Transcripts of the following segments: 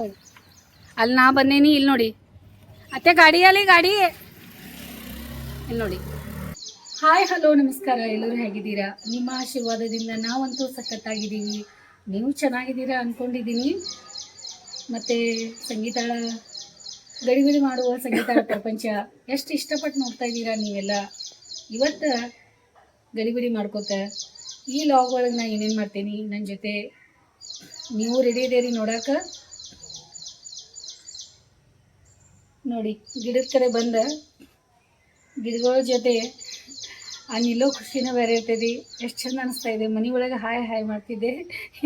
ಅಲ್ಲಿ ನಾ ಬಂದೇನಿ, ಇಲ್ಲಿ ನೋಡಿ. ಅತ್ತೆ ಗಾಡಿಯಲ್ಲಿ ಗಾಡಿ. ಇಲ್ಲಿ ನೋಡಿ. ಹಾಯ್ ಹಲೋ ನಮಸ್ಕಾರ. ಎಲ್ಲರೂ ಹೇಗಿದ್ದೀರಾ? ನಿಮ್ಮ ಆಶೀರ್ವಾದದಿಂದ ನಾವಂತೂ ಸಖತ್ತಾಗಿದ್ದೀವಿ. ನೀವು ಚೆನ್ನಾಗಿದ್ದೀರಾ ಅಂದ್ಕೊಂಡಿದ್ದೀನಿ ಮತ್ತು ಸಂಗೀತ ಗಡಿಬಿಡಿ ಮಾಡುವ ಸಂಗೀತ ಪ್ರಪಂಚ ಎಷ್ಟು ಇಷ್ಟಪಟ್ಟು ನೋಡ್ತಾ ಇದ್ದೀರಾ ನೀವೆಲ್ಲ? ಇವತ್ತು ಗಡಿಬಿಡಿ ಮಾಡ್ಕೋತ ಈ ಲಾಗ್ ಒಳಗೆ ನಾನು ಏನೇನು ಮಾಡ್ತೀನಿ? ನನ್ನ ಜೊತೆ ನೀವು ರೆಡಿ ಇದೇರಿ ನೋಡಕ್ಕೆ ನೋಡಿ, ಗಿಡದ ಕಡೆ ಬಂದ ಗಿಡಗಳ ಜೊತೆ ಆ ನಿಲ್ಲೋ ಖುಷಿನೇ ಬೇರೆ ಇರ್ತೈತಿ ಎಷ್ಟು ಚಂದ ಅನಿಸ್ತಾ ಇದೆ. ಮನೆ ಒಳಗೆ ಹಾಯ್ ಹಾಯ್ ಮಾಡ್ತಿದ್ದೆ.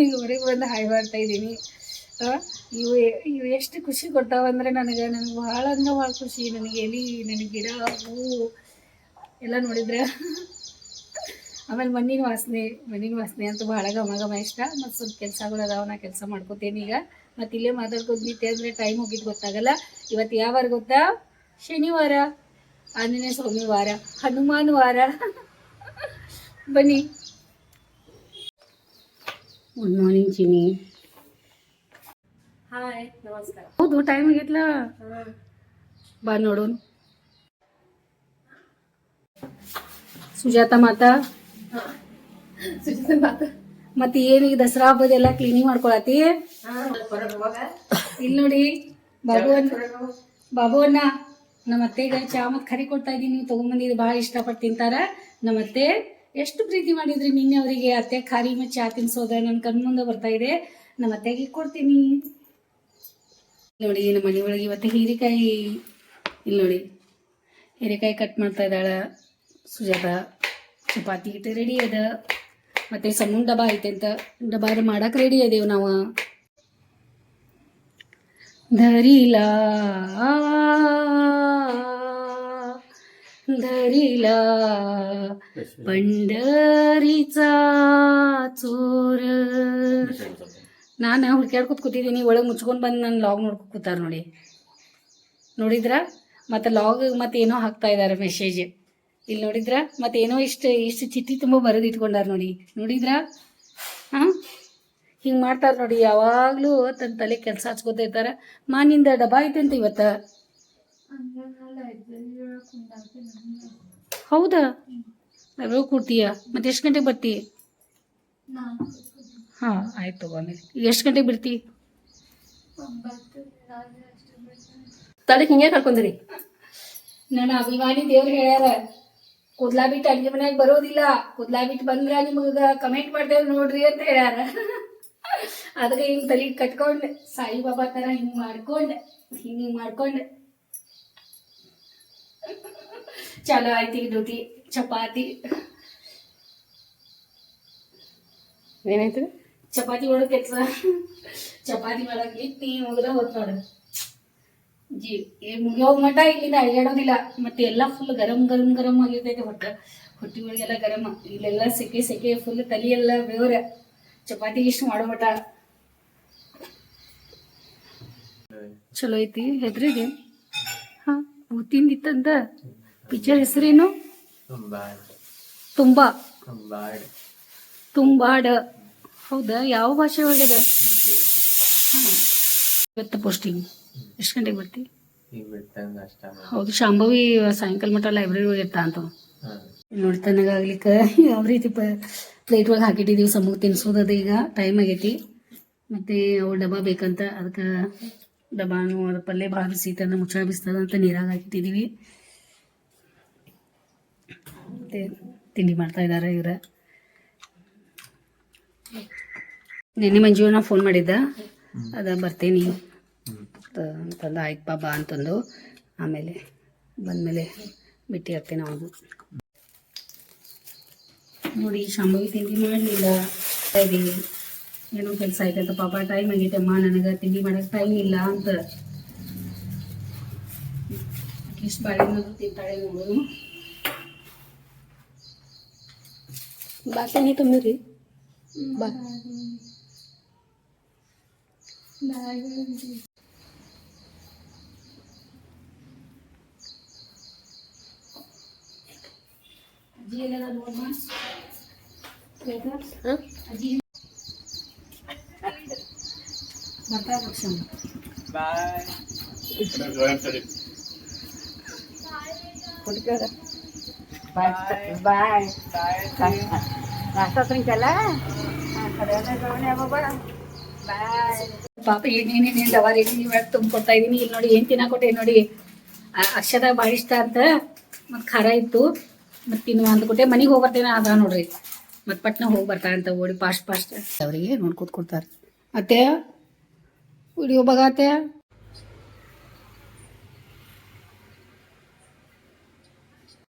ಈಗ ಹೊರಗೆ ಬಂದು ಹಾಯ್ ಮಾಡ್ತಾ ಇದ್ದೀನಿ. ಇವು ಇವು ಎಷ್ಟು ಖುಷಿ ಕೊಡ್ತಾವಂದ್ರೆ ನನಗೆ ನನಗೆ ಭಾಳ ಅಂದ್ರೆ ಭಾಳ ಖುಷಿ. ನನಗೆ ಎಲಿ, ನನಗೆ ಗಿಡ ಹೂವು ಎಲ್ಲ ನೋಡಿದ್ರೆ ಆಮೇಲೆ ಮಣ್ಣಿನ ವಾಸನೆ ಮಣ್ಣಿನ ವಾಸನೆ ಅಂತೂ ಭಾಳ ಘಮ ಘಮ ಇಷ್ಟ. ಮತ್ತು ಸ್ವಲ್ಪ ಕೆಲಸಗಳು ಅದಾವ, ನಾ ಕೆಲಸ ಮಾಡ್ಕೋತೀನಿ ಈಗ. ಮತ್ತು ಇಲ್ಲೇ ಮಾತಾಡ್ಕೊಂಡು ನಿಂತೆ ಅಂದರೆ ಟೈಮ್ ಹೋಗಿದ್ದು ಗೊತ್ತಾಗಲ್ಲ ಇವತ್ತು ಯಾವ ವಾರ ಗೊತ್ತಾ ಶನಿವಾರ ಆಂಜನೇಯ ಸ್ವಾಮಿ ವಾರ ಹನುಮಾನ್ ವಾರ ಬನ್ನಿ ಗುಡ್ ಮಾರ್ನಿಂಗ್ ಚಿನಿ ಹಾಯ್ ನಮಸ್ಕಾರ ಹೌದು ಟೈಮ್ ಆಗೈತ್ಲ ಬಾ ನೋಡೋಣ ಸುಜಾತ ಮಾತಾ ಸುಜಿತ ಮಾತು ಮತ್ತೆ ಏನೀಗ ದಸರಾ ಹಬ್ಬದೆಲ್ಲ ಕ್ಲೀನಿಂಗ್ ಮಾಡ್ಕೊಳತಿ ಇಲ್ಲಿ ನೋಡಿ ಬಾಬುವನ್ ಬಾಬುವನ್ನ ನಮ್ಮ ಅತ್ತೆಗೆ ಚಾ ಮತ್ತೆ ಖರಿ ಕೊಡ್ತಾ ಇದೀನಿ ನೀವು ತೊಗೊಂಬಂದಿದ್ದು ಭಾಳ ಇಷ್ಟಪಟ್ಟು ತಿಂತಾರ. ನಮ್ಮ ಅತ್ತೆ ಎಷ್ಟು ಪ್ರೀತಿ ಮಾಡಿದ್ರಿ ನಿನ್ನೆ ಅವರಿಗೆ. ಅತ್ತೆ ಖಾರಿ ಮತ್ತೆ ಚಾ ತಿನ್ಸೋದ ನನ್ನ ಕಣ್ಮುಂದೆ ಬರ್ತಾ ಇದೆ. ನಮ್ಮ ಅತ್ತೆಗೆ ಕೊಡ್ತೀನಿ. ನೋಡಿ ನಮ್ಮ ಮನೆ ಒಳಗೆ ಇವತ್ತು ಹೀರೆಕಾಯಿ ಇಲ್ಲಿ ನೋಡಿ ಹೀರೆಕಾಯಿ ಕಟ್ ಮಾಡ್ತಾ ಇದ್ದಾಳ. ಸುಜಾತ ಚಪಾತಿ ಹಿಟ್ಟು ರೆಡಿ ಅದ. ಮತ್ತೆ ಸಮೂನ್ ಡಬ್ಬ ಐತೆ ಅಂತ ಡಬ್ಬ ಮಾಡಕ್ಕೆ ರೆಡಿ ಅದೇವು ನಾವು धरिला धरिला पंढरीचा चोर ನಾನು ಹುಡ್ಕ್ಯಾಡ್ಕೊತ ಕೂತಿದ್ದೀನಿ ಒಳಗೆ ಮುಚ್ಕೊಂಡು ಬಂದು ನನ್ನ ಲಾಗ್ ನೋಡ್ಕೊ ಕೂತಾರ ನೋಡಿ ನೋಡಿದ್ರ ಮತ್ತು ಲಾಗ್ ಮತ್ತೆ ಏನೋ ಹಾಕ್ತಾ ಇದ್ದಾರೆ ಮೆಸೇಜ್ ಇಲ್ಲಿ ನೋಡಿದ್ರ? ಮತ್ತೆ ಏನೋ ಇಷ್ಟು ಇಷ್ಟು ಚಿಟ್ಟಿ ತುಂಬ ಬರೆದು ಇಟ್ಕೊಂಡಾರ ನೋಡಿ. ನೋಡಿದ್ರ? ಹಾಂ? ಹಿಂಗೆ ಮಾಡ್ತಾರೆ ನೋಡಿ ಯಾವಾಗಲೂ ತನ್ನ ತಲೆ ಕೆಲಸ ಹಚ್ಕೋತ ಇರ್ತಾರೆ. ಮಾನಿಂದ ಡಬ್ಬ ಐತೆ ಅಂತ ಇವತ್ತು? ಹೌದಾ? ಯಾವಾಗ ಕೊಡ್ತೀಯ? ಮತ್ತೆ ಎಷ್ಟು ಗಂಟೆಗೆ ಬರ್ತಿ? ಹಾಂ ಆಯ್ತು ತಗೋ ಆಮೇಲೆ. ಎಷ್ಟು ಗಂಟೆಗೆ ಬಿಡ್ತಿ? ತಲೆ ಹಿಂಗೆ ಕರ್ಕೊಂಡ್ರಿ ನನ್ನ ಅಭಿಮಾನಿ ದೇವ್ರು ಹೇಳ್ಯಾರ ಕೂದ್ಲಾ ಬಿಟ್ಟು ಅಡ್ಗೆ ಮನ್ಯಾಗ ಬರೋದಿಲ್ಲ. ಕೂದ್ಲಾ ಬಿಟ್ಟು ಬಂದ್ರ ನಿಮಗೆ ಕಮೆಂಟ್ ಮಾಡ್ತೇವೆ ನೋಡ್ರಿ ಅಂತ ಹೇಳ್ಯಾರ. ಅದಕ್ಕೆ ಹಿಂಗ್ ತಲೆ ಕಟ್ಕೊಂಡೆ ಸಾಯಿಬಾಬಾ ತರ ಹಿಂಗ್ ಮಾಡ್ಕೊಂಡೆ ಹಿಂಗ್ ಹಿಂಗ್ ಮಾಡ್ಕೊಂಡೆ. ಚಲೋ ಆಯ್ತು ಈಗ ಡ್ಯೂಟಿ ಚಪಾತಿ. ಏನಾಯ್ತು? ಚಪಾತಿ ಮಾಡೋಕೆ ಕೆಲಸ. ಚಪಾತಿ ಮಾಡಕ್ ಇಟ್ಟು ಮುಗಿದ ಹೋತ್ ನೋಡು ಜೀ ಮುಗಿಯೋ ಮಠ ಇಲ್ಲಿಂದ ಅಡ್ಯಾಡೋದಿಲ್ಲ ಮತ್ತೆ ಎಲ್ಲ ಫುಲ್ ಗರಂ ಗರಂ ಗರಂ ಆಗಿರ್ತೈತೆ ಹೊಟ್ಟೆ. ಹೊಟ್ಟಿ ಒಳಗೆಲ್ಲ ಗರಂ. ಇಲ್ಲೆಲ್ಲ ಸೆಕೆ ಸೆಕೆ ಫುಲ್ ತಲಿ ಎಲ್ಲ ಬೇವ್ರೆ. ಚಪಾತಿ ಇಷ್ಟು ಮಾಡೋ ಮಟ ಚಲೋ ಐತಿ ಹೆದ್ರಿಗೆ ಹಾ ತಿಂದಿತ್ತಂದ ಪಿಕ್ಚರ್ ಹೆಸರೇನು? ತುಂಬಾ. ತುಂಬಾಡ. ಹೌದಾ? ಯಾವ ಭಾಷೆ ಒಳಗದ ಹಾಂ. ಇವತ್ತು ಪೋಸ್ಟಿಂಗ್ ಎಷ್ಟು ಗಂಟೆಗೆ ಬರ್ತಿ? ಹೌದು ಶಾಂಭವಿ ಸಾಯಂಕಾಲ ಮಟ್ಟ ಲೈಬ್ರರಿ ಒಳಗೆ ಅಂತ. ನೋಡಿ ತನಗಾಗ್ಲಿಕ್ಕೆ ಯಾವ ರೀತಿ ಪ ಪ್ಲೇಟ್ ಒಳಗೆ ಹಾಕಿಟ್ಟಿದೀವಿ ಸಮೂಹ ತಿನ್ಸೋದದ ಈಗ ಟೈಮ್ ಆಗೈತಿ. ಮತ್ತೆ ಅವು ಡಬ್ಬ ಬೇಕಂತ ಅದಕ್ಕೆ ಡಬ್ಬಾನು ಅದ ಪಲ್ಯ ಭಾಳ ಬಿಸಿತಂದ ಮುಚ್ಚಳ ಬಿಸ್ತದ ಅಂತ ನೀರಾಗ ಹಾಕಿಟ್ಟಿದೀವಿ. ಮತ್ತು ತಿಂಡಿ ಮಾಡ್ತಾ ಇದ್ದಾರೆ ಇವ್ರ. ನಿನ್ನೆ ನಾ ಫೋನ್ ಮಾಡಿದ್ದ? ಅದ ಬರ್ತೀನಿ. ಅಂತಂದು ಆಯ್ತು ಬಾ ಬಾ ಅಂತಂದು. ಆಮೇಲೆ ಬಂದಮೇಲೆ ಬಿಟ್ಟು ಆಗ್ತೇನೆ ಅವನು. ನೋಡಿ ಶಾಂಭವಿ ತಿಂಡಿ ಮಾಡಲಿಲ್ಲ. ಇದೀವಿ ಏನೋ ಕೆಲಸ ಆಯ್ತಂತ ಪಾಪ ಟೈಮ್ ಆಗೈತಮ್ಮ ನನಗೆ ತಿಂಡಿ ಮಾಡಕ್ಕೆ ಟೈಮ್ ಇಲ್ಲ ಅಂತ. ಅಟ್ಲೀಸ್ಟ್ ಬಾಳೆಹಣ್ಣು ತಿಂತಾಳೆ ನೋಡು. ಬಾಕಿ ತುಂಬಿರಿ ಬಾ. ಗಮನ ಬಾಬಾ ಬಾಯ್ ಪಾಪ ಏನೇನೇನೇನು ದವಾ ರೆಡಿ ಮಾಡಿ ತುಂಬಿಕೊಡ್ತಾ ಇದೀನಿ ಇಲ್ಲಿ ನೋಡಿ ಏನು ತಿನ್ನಕೊಟ್ಟೆ ನೋಡಿ ಆ ಅಕ್ಷದ ಭಾಳ ಇಷ್ಟ ಅಂತ ಮತ್ತು ಖಾರ ಇತ್ತು ಮತ್ತು ತಿನ್ನುವ ಅಂತ ಕೊಟ್ಟೆ. ಮನೆಗೆ ಹೋಗಿ ಬರ್ತೇನೆ ಅದ ನೋಡ್ರಿ. ಮತ್ತು ಪಟ್ನ ಹೋಗಿ ಬರ್ತಾ ಅಂತ ಓಡಿ ಫಾಸ್ಟ್ ಫಾಸ್ಟ್ ಅವರಿಗೆ ನೋಡ್ಕೊತ ಕೊಡ್ತಾರೆ ಅತ್ತೆ ವಿಡಿಯೋ ಅತ್ತೆ.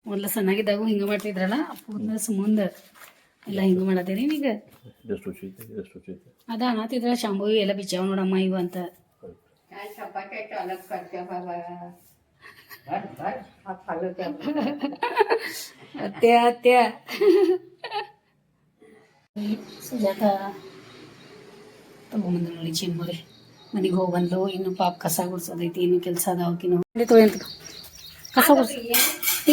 ಮೊದಲ ಸಣ್ಣಾಗಿದ್ದಾಗ ಹಿಂಗೆ ಮಾಡ್ತಿದ್ರಲ್ಲ ಅಪ್ಪನ ಮುಂದೆ ಎಲ್ಲ ಹಿಂಗೆ ಮಾಡತ್ತೇನೆ ಈಗ ಅದ ಅನಾತಿದ್ರ ಶಾಂಭವಿ ಎಲ್ಲ ಬಿಚ್ಚಾವ ನೋಡಮ್ಮ ಇವು ಅಂತ. ಅತ್ಯ ಅತ್ತೆ ಸುಜಾತ ಬಂದ್ರು ನೋಡಿ ಚಿಮ್ಮರಿ ಮನೆಗೆ ಹೋಗಿ ಬಂದ್ಲು ಇನ್ನು ಪಾಪ ಕಸ ಗುಡ್ಸೋದೈತಿ ಇನ್ನು ಕೆಲಸ ಅದಾವಕಿನ ಕಸ ಗುಡ್ಸ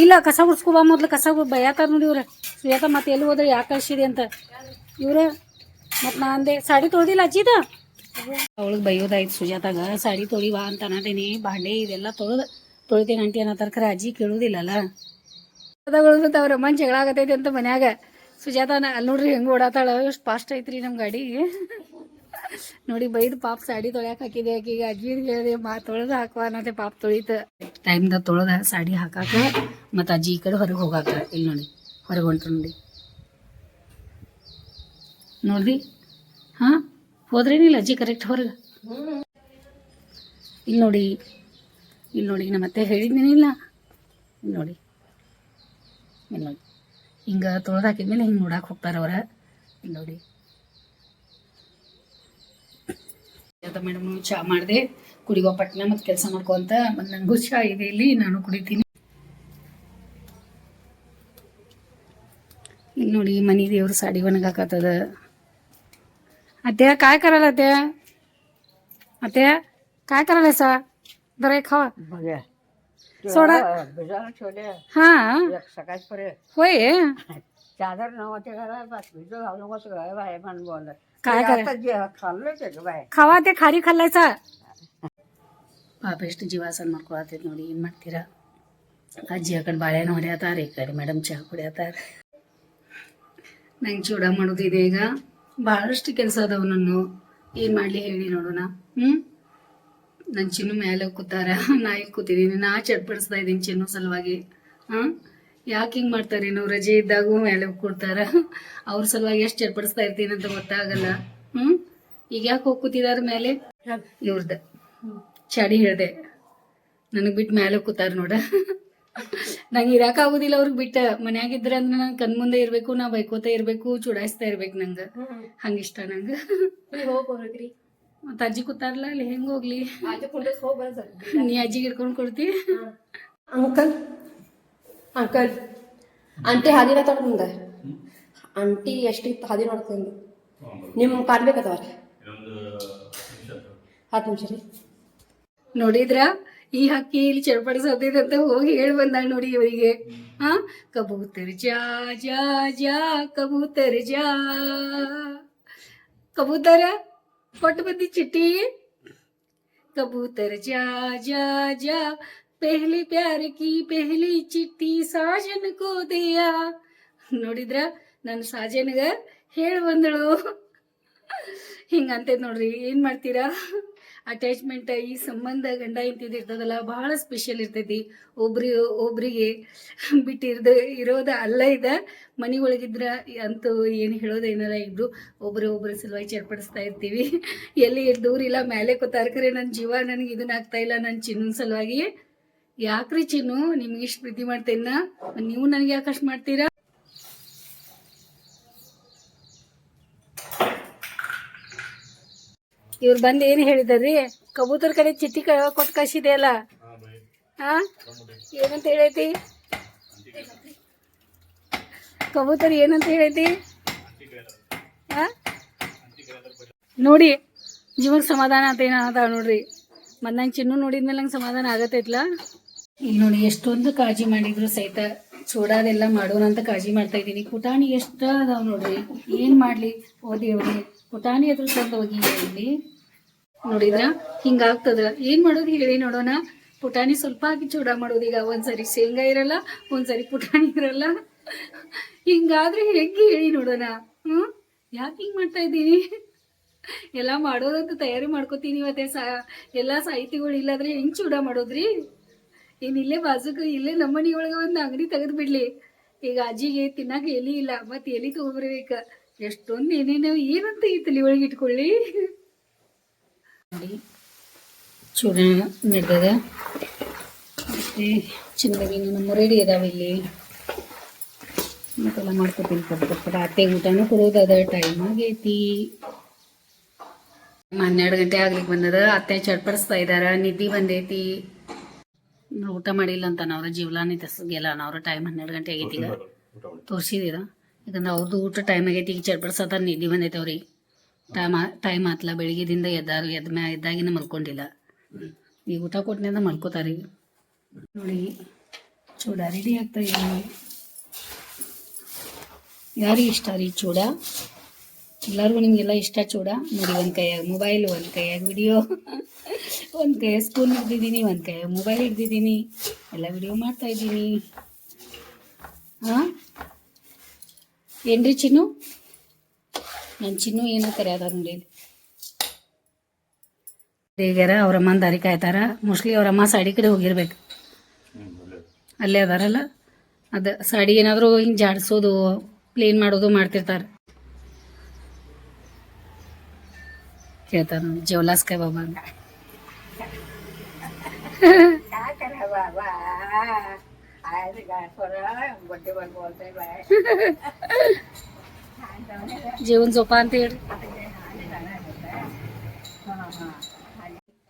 ಇಲ್ಲ ಕಸ ಗುಡ್ಸ್ಕೊಬಾ ಮೊದ್ಲು ಕಸ ಬೈಯಾತಾರ ನೋಡಿ ಇವ್ರ? ಸುಜಾತ ಮತ್ತೆ ಎಲ್ಲಿ ಹೋದ್ರೆ ಯಾಕೆ ಕಳ್ಸಿದೆ ಅಂತ. ಇವ್ರೆ ಮತ್ತು ನಾ ಅಂದೆ, ಸಾಡಿ ತೊಳ್ದಿಲ್ಲ ಅಜ್ಜಿದ ಅವಳಿಗೆ ಬೈಯೋದಾಯ್ತು ಸುಜಾತಾಗ, ಸಾಡಿ ತೊಳಿವಾ ಅಂತ ಅನ್ನತೀನಿ ಬಾಂಡೆ ಇದೆಲ್ಲ ತೊಳೆದು. ತೊಳಿತೇನೆ ಅಂಟಿ ಅನ್ನೋ ಖರೆ ಅಜ್ಜಿ ಕೇಳುವುದಿಲ್ಲಲ್ಲ ಅದಾಗೊಳ್ದು ಅವ್ರ ಅಮ್ಮನ ಜಗಳ ಆಗತೈತಿ ಅಂತ ಮನ್ಯಾಗ. ಸುಜಾತ ನ- ಅಲ್ಲಿ ನೋಡ್ರಿ ಹೆಂಗೆ ಓಡಾತಾಳ ಎಷ್ಟು ಫಾಸ್ಟ್ ಐತ್ರಿ ನಮ್ಮ ಗಾಡಿ. ನೋಡಿ ಬೈದು ಪಾಪ ಸಾಡಿ ತೊಳ್ಯಾಕ ಹಾಕಿದೆ ಆಕಿಗೆ. ಅಜ್ಜಿ ಹೇಳಿದೆ ಮಾ ತೊಳೆದು ಹಾಕುವ ಅನ್ನತ್ತೆ ಪಾಪ ತೊಳಿತ. ಟೈಮ್ದಾಗ ತೊಳೆದ ಸಾಡಿ ಹಾಕಾಕ ಮತ್ತು ಅಜ್ಜಿ ಈ ಕಡೆ ಹೊರಗೆ ಹೋಗಾಕ. ಇಲ್ಲಿ ನೋಡಿ ಹೊರಗೆ ಹೊಂಟ್ರು ನೋಡಿ. ನೋಡ್ರಿ ಹಾಂ? ಹೋದ್ರೇನಿಲ್ಲ ಅಜ್ಜಿ ಕರೆಕ್ಟ್ ಹೊರಗೆ. ಇಲ್ಲಿ ನೋಡಿ ಇಲ್ಲಿ ನೋಡಿ ನಮ್ಮ ಮತ್ತೆ ಹೇಳಿದ್ನೇನಿಲ್ಲ. ನೋಡಿ. ಇಲ್ಲಿ ನೋಡಿ. ಹಿಂಗೆ ತೊಳೆದು ಹಾಕಿದ್ಮೇಲೆ ಹಿಂಗೆ ನೋಡಕ್ಕೆ ಹೋಗ್ತಾರೆ ಅವ್ರ. ಇಲ್ಲಿ ನೋಡಿ. ಮೇಡಮ್ ಚಹಾ ಮಾಡಿದೆ? ಕುಡಿಗೋ ಪಟ್ಟಣ ಮತ್ತು ಕೆಲಸ ಮಾಡ್ಕೊಂತ ಮತ್ತು ನನಗೂ ಚಹಾ ಇದೆ ಇಲ್ಲಿ, ನಾನು ಕುಡಿತೀನಿ. ಇಲ್ಲಿ ನೋಡಿ, ಮನಿ ದೇವ್ರ ಸಾಡಿ ಒಣಗಾಕತ್ತದ. ಅತ್ತೆ ಕಾಯ್ ಕರಲ್ಲ ಅತ್ತೆ ಅತ್ತೆ ಕಾಯ್ ಕರಲ್ಲ ಸಾ? बरं आहे खावा सोडा छोले हा सकाळच पर्यंत होय चादर नव्हते घरात बस भिजू घालू नको सगळं बाहेर म्हणून बोललं काय ते कराय- आता जे खाल्लं ते बाहेर ಖಾವಾ ते ಖಾರಿ ಖಲ್ಲಾಯ್ಸ ಪಾಪ ಎಷ್ಟು ಜೀವಾಸನ ಮಾಡ್ಕೊಳತೈತಿ ನೋಡಿ ಏನು ಮಾಡ್ತೀರಾ ಅಜ್ಜಿ ಆ ಕಡೆ ಬಾಳೆಹಣ್ಣು ಹೊಡ್ಯಾತಾರ ಈ ಕಡೆ ಮೇಡಮ್ ಚಹಾ ಕುಡಿಯತ್ತಾರ ನಂಗೆ ಚೂಡ ಮಾಡೋದಿದೆ ಈಗ ಭಾಳಷ್ಟು ಕೆಲಸ ಅದಾವ ನಾನು ಏನು ಮಾಡಲಿ ಹೇಳಿ ನೋಡೋಣ ಹ್ಞೂ ನನ್ನ ಚಿನ್ನು ಮೇಲೆ ಕೂತಾರ ನಾ ಇಲ್ಲಿ ಕೂತಿದ್ದೀನಿ ನಾ ಚಟ್ಪಡಿಸ್ತಾ ಇದ್ದೀನಿ ಚಿನ್ನು ಸಲುವಾಗಿ. ಹಾಂ? ಯಾಕೆ ಹಿಂಗ್ ಮಾಡ್ತಾರೆ ನಾವು ರಜೆ ಇದ್ದಾಗೂ ಮೇಲೆ ಕೊಡ್ತಾರ. ಅವ್ರ ಸಲುವಾಗಿ ಎಷ್ಟು ಚಟ್ಪಡಿಸ್ತಾ ಇರ್ತೀನಿ ಅಂತ ಗೊತ್ತಾಗಲ್ಲ. ಹ್ಮ್ ಈಗ ಯಾಕೆ ಹೋಗಿ ಕೂತಿದಾರ ಮೇಲೆ ಇವ್ರದ. ಚಡಿ ಹೇಳ್ದೆ. ನನಗೆ ಬಿಟ್ಟು ಮೇಲೆ ಕೂತಾರ ನೋಡ. ನಂಗೆ ಇರಾಕ ಆಗುದಿಲ್ಲ ಅವ್ರಿಗೆ ಬಿಟ್ಟ. ಮನ್ಯಾಗಿದ್ರೆ ಅಂದ್ರೆ ನಾನು ಕಣ್ ಮುಂದೆ ಇರಬೇಕು ನಾ ಬೈಕೋತ ಇರಬೇಕು ಚುಡಾಯಿಸ್ತಾ ಇರ್ಬೇಕು ನಂಗೆ. ಹಂಗಿಷ್ಟ ನಂಗೆ. ಮತ್ತೆ ಅಜ್ಜಿ ಕೂತಾರಲ್ಲ ಅಲ್ಲಿ ಹೆಂಗೆ ಹೋಗ್ಲಿ? ನೀ ಅಜ್ಜಿಗೆ ಹಿಡ್ಕೊಂಡು ಕೊಡ್ತಿ. ಅಂಕಲ್ ಅಂಕಲ್ ಆಂಟಿ ಹಾದಿನ ತೊಗೊಂಡು ಮುಂದೆ ಆಂಟಿ ಎಷ್ಟಿತ್ತು ಹಾದಿ ನೋಡ್ತಂದು ನಿಮ್ಮ ಕಾಡ್ಬೇಕದವ ಹತ್ತು ನಿಮಿಷ ರೀ. ನೋಡಿದ್ರ? ಈ ಹಕ್ಕಿ ಇಲ್ಲಿ ಚಡ್ಪಡಿಸೋದಿದೆ ಅಂತ ಹೋಗಿ ಹೇಳಿ ಬಂದಾಳ ನೋಡಿ ಇವರಿಗೆ. ಹಾ? ಕಬೂತರ್ ಜಾ ಜಾ ಜಾ ಕಬೂತರ್ ಜಾ. ಕಬೂತರ? ಕೊಟ್ಟು ಬಂದಿ ಚಿಟ್ಟಿ ಕಬೂತರ್ ಜಾ ಜಾ ಜಾ ಪೆಹ್ಲಿ ಪ್ಯಾರ ಕಿ ಪೆಹ್ಲಿ ಚಿಟ್ಟಿ ಸಾಜನ್ ಕೋ ದಿಯಾ ನೋಡಿದ್ರ ನನ್ನ ಸಾಜನ್ಗ ಹೇಳಿ ಬಂದಳು ಹಿಂಗಂತೈತೆ ನೋಡ್ರಿ ಏನು ಮಾಡ್ತೀರಾ? ಅಟ್ಯಾಚ್ಮೆಂಟ್ ಈ ಸಂಬಂಧ ಗಂಡ ಇಂತಿದ್ದು ಇರ್ತದಲ್ಲ, ಬಹಳ ಸ್ಪೆಷಲ್ ಇರ್ತೈತಿ. ಒಬ್ರಿ, ಒಬ್ರಿಗೆ ಬಿಟ್ಟಿರ್ದು ಇರೋದ ಅಲ್ಲ ಇದ. ಮನೆ ಒಳಗಿದ್ರ ಅಂತೂ ಏನು ಹೇಳೋದೇನಲ್ಲ ಇಬ್ರು. ಒಬ್ರು ಒಬ್ರು ಸಲುವಾಗಿ ಚೇರ್ಪಡಿಸ್ತಾ ಇರ್ತೀವಿ. ಎಲ್ಲಿ ದೂರ ಇಲ್ಲ ಮೇಲೆ ಖರೆ ನನ್ನ ಜೀವ ನನಗೆ ಇದನ್ನ ಆಗ್ತಾ ಇಲ್ಲ ನನ್ನ ಚಿನ್ನ ಸಲುವಾಗಿ. ಯಾಕ್ರಿ ಚಿನ್ನು? ನಿಮ್ಗೆ ಇಷ್ಟು ಪ್ರೀತಿ ಮಾಡ್ತೇನ ನೀವು ನನಗೆ ಯಾಕಷ್ಟು ಮಾಡ್ತೀರಾ? ಇವ್ರು ಬಂದು ಏನು ಹೇಳಿದಾರ್ರಿ ಕಬೂತರ್ ಕಡೆ ಚಿಟ್ಟಿ ಕ ಕೊಟ್ಟು ಕಳಿಸಿದೆಯಲ್ಲ ಹಾ ಏನಂತ ಹೇಳೈತಿ? ಕಬೂತರ್ ಏನಂತ ಹೇಳೈತಿ? ಹಾ ನೋಡಿ ಜೀವಕ್ಕೆ ಸಮಾಧಾನ ಅಂತ ಏನ ಅದಾವ ನೋಡ್ರಿ. ಮತ್ತು ನಂಗೆ ಚಿನ್ನು ನೋಡಿದ್ಮೇಲೆ ನಂಗೆ ಸಮಾಧಾನ ಆಗತ್ತೈತ್ಲ? ಈಗ ನೋಡಿ, ಎಷ್ಟೊಂದು ಕಾಳಜಿ ಮಾಡಿದ್ರು ಸಹಿತ ಚೂಡಾದೆಲ್ಲ ಮಾಡೋಣ ಅಂತ ಕಾಳಜಿ ಮಾಡ್ತಾ ಇದ್ದೀನಿ. ಪುಟಾಣಿ ಎಷ್ಟು ಅದಾವ ನೋಡ್ರಿ? ಏನು ಮಾಡಲಿ? ಓದಿ ಅವ್ರಿ ಪುಟಾಣಿ ಅದ್ರ ತಂದು ಹೋಗಿ ಇಲ್ಲಿ ನೋಡಿದ್ರ? ಹಿಂಗಾಗ್ತದ. ಏನ್ ಮಾಡೋದು ಹೇಳಿ ನೋಡೋಣ. ಪುಟಾಣಿ ಸ್ವಲ್ಪ ಹಾಕಿ ಚೂಡ ಮಾಡೋದು. ಈಗ ಒಂದ್ಸರಿ ಶೇಂಗಾ ಇರಲ್ಲ, ಒಂದ್ಸರಿ ಪುಟಾಣಿ ಇರಲ್ಲ. ಹಿಂಗಾದ್ರೆ ಹೆಂಗೆ ಹೇಳಿ ನೋಡೋಣ? ಹ್ಮ್? ಯಾಕೆ ಹಿಂಗ್ ಮಾಡ್ತಾ ಇದ್ದೀನಿ? ಎಲ್ಲ ಮಾಡೋದಂತ ತಯಾರಿ ಮಾಡ್ಕೋತೀನಿ ಮತ್ತೆ ಸಾ, ಎಲ್ಲ ಸಾಹಿತಿಗಳು ಇಲ್ಲಾದ್ರೆ ಹೆಂಗ್ ಚೂಡ ಮಾಡೋದ್ರಿ? ಏನ್ ಇಲ್ಲೇ ಬಾಜುಕ, ಇಲ್ಲೇ ನಮ್ಮನಿ ಒಳಗೆ ಒಂದು ಅಂಗಡಿ ತೆಗೆದು ಬಿಡ್ಲಿ. ಈಗ ಅಜ್ಜಿಗೆ ತಿನ್ನಕ್ಕೆ ಎಲಿ ಇಲ್ಲ, ಮತ್ತೆ ಎಲಿ ತಗೊಂಡ್ಬರ್ಬೇಕ ಎಷ್ಟೊಂದು ಏನೇನೋ ಏನಂತ ಈ ತಲೆ ಒಳಗೆ ಇಟ್ಕೊಳ್ಳಿ? ನೋಡಿ ಚೂರ್ಣ ನಡೆದದ. ಮತ್ತೆ ನಮ್ಮ ರೆಡಿ ಅದಾವ ಇಲ್ಲಿ. ಮತ್ತೆಲ್ಲ ಮಾಡ್ಕೊತೀನಿ ಕೊಡ್ತಾರೆ ಪಟ್ ಅತ್ತೆ ಊಟನೂ ಕೊಡೋದದ ಟೈಮ್ ಆಗೈತಿ. ಹನ್ನೆರಡು ಗಂಟೆ ಆಗ್ಲಿಕ್ಕೆ ಬಂದದ ಅತ್ತೆ ಚಡ್ಪಡಿಸ್ತಾ ಇದಾರ ನಿದ್ದಿ ಬಂದೈತಿ. ಊಟ ಮಾಡಿಲ್ಲ ಅಂತ ನಾವ್ರ ಜೀವಲಾನಿ ತಸಗೆಲ್ಲ ನಾವ್ರ ಟೈಮ್ ಹನ್ನೆರಡು ಗಂಟೆ ಆಗೈತಿ ಈಗ. ತೋರಿಸಿದೀರ ಯಾಕಂದ್ರೆ ಅವ್ರದ್ದು ಊಟ ಟೈಮ್ ಆಗೈತಿ ಈಗ ಚಟ್ಪಡಿಸತ್ತ ನಿದ್ದೆ ಬಂದೈತೆ ಅವ್ರಿಗೆ ಟೈಮ್ ಟೈಮ್ ಆತ್ಲ, ಬೆಳಿಗ್ಗೆದಿಂದ ಎದ್ದಾರು, ಎದ್ದ ಮ್ಯಾ ಎದ್ದಾಗಿನ ಮಲ್ಕೊಂಡಿಲ್ಲ. ಈಗ ಊಟ ಕೊಟ್ಟಿನಿಂದ ಮಲ್ಕೋತಾರೆ. ನೋಡಿ, ಚೂಡ ರೆಡಿ ಆಗ್ತಾ ಇದೆ. ಯಾರಿಗೆ ಇಷ್ಟ ರೀ ಚೂಡ? ಎಲ್ಲರಿಗೂ ನಿಮಗೆಲ್ಲ ಇಷ್ಟ ಚೂಡ? ನೋಡಿ, ಒಂದು ಕೈಯಾಗ ಮೊಬೈಲ್ ಒಂದು ಕೈಯಾಗ ವಿಡಿಯೋ ಒಂದು ಕೈಯಾಗ ಸ್ಪೂನ್ ಹಿಡ್ದಿದ್ದೀನಿ, ಒಂದು ಕೈಯಾಗ ಮೊಬೈಲ್ ಹಿಡ್ದಿದ್ದೀನಿ. ಎಲ್ಲ ವಿಡಿಯೋ ಮಾಡ್ತಾ ಇದ್ದೀನಿ. ಹಾಂ ಏನ್ರಿ ಚಿನ್ನು? ನನ್ನ ಚಿನ್ನು ಏನೋ ಕರೆಯದ ನೋಡಿ ಹೇಗ್ಯಾರ ಅವ್ರ ದಾರಿ ಕಾಯ್ತಾರ. ಮೋಸ್ಟ್ಲಿ ಅವ್ರ ಅಮ್ಮ ಸಾಡಿ ಕಡೆ ಹೋಗಿರ್ಬೇಕು. ಅಲ್ಲೇ ಅದಾರಲ್ಲ? ಅದು ಸಾಡಿ ಏನಾದರೂ ಹಿಂಗೆ ಜಾಡಿಸೋದು ಪ್ಲೇನ್ ಮಾಡೋದು ಮಾಡ್ತಿರ್ತಾರೆ. ಕೇಳ್ತಾರ ಕೈ ಬಾಬಾ ಅಂತ. काय करा बाबा आज काय बड्डे पण बोलतोय बाय ಜೀವನ್ ಜೋಪ ಅಂತ ಹೇಳಿ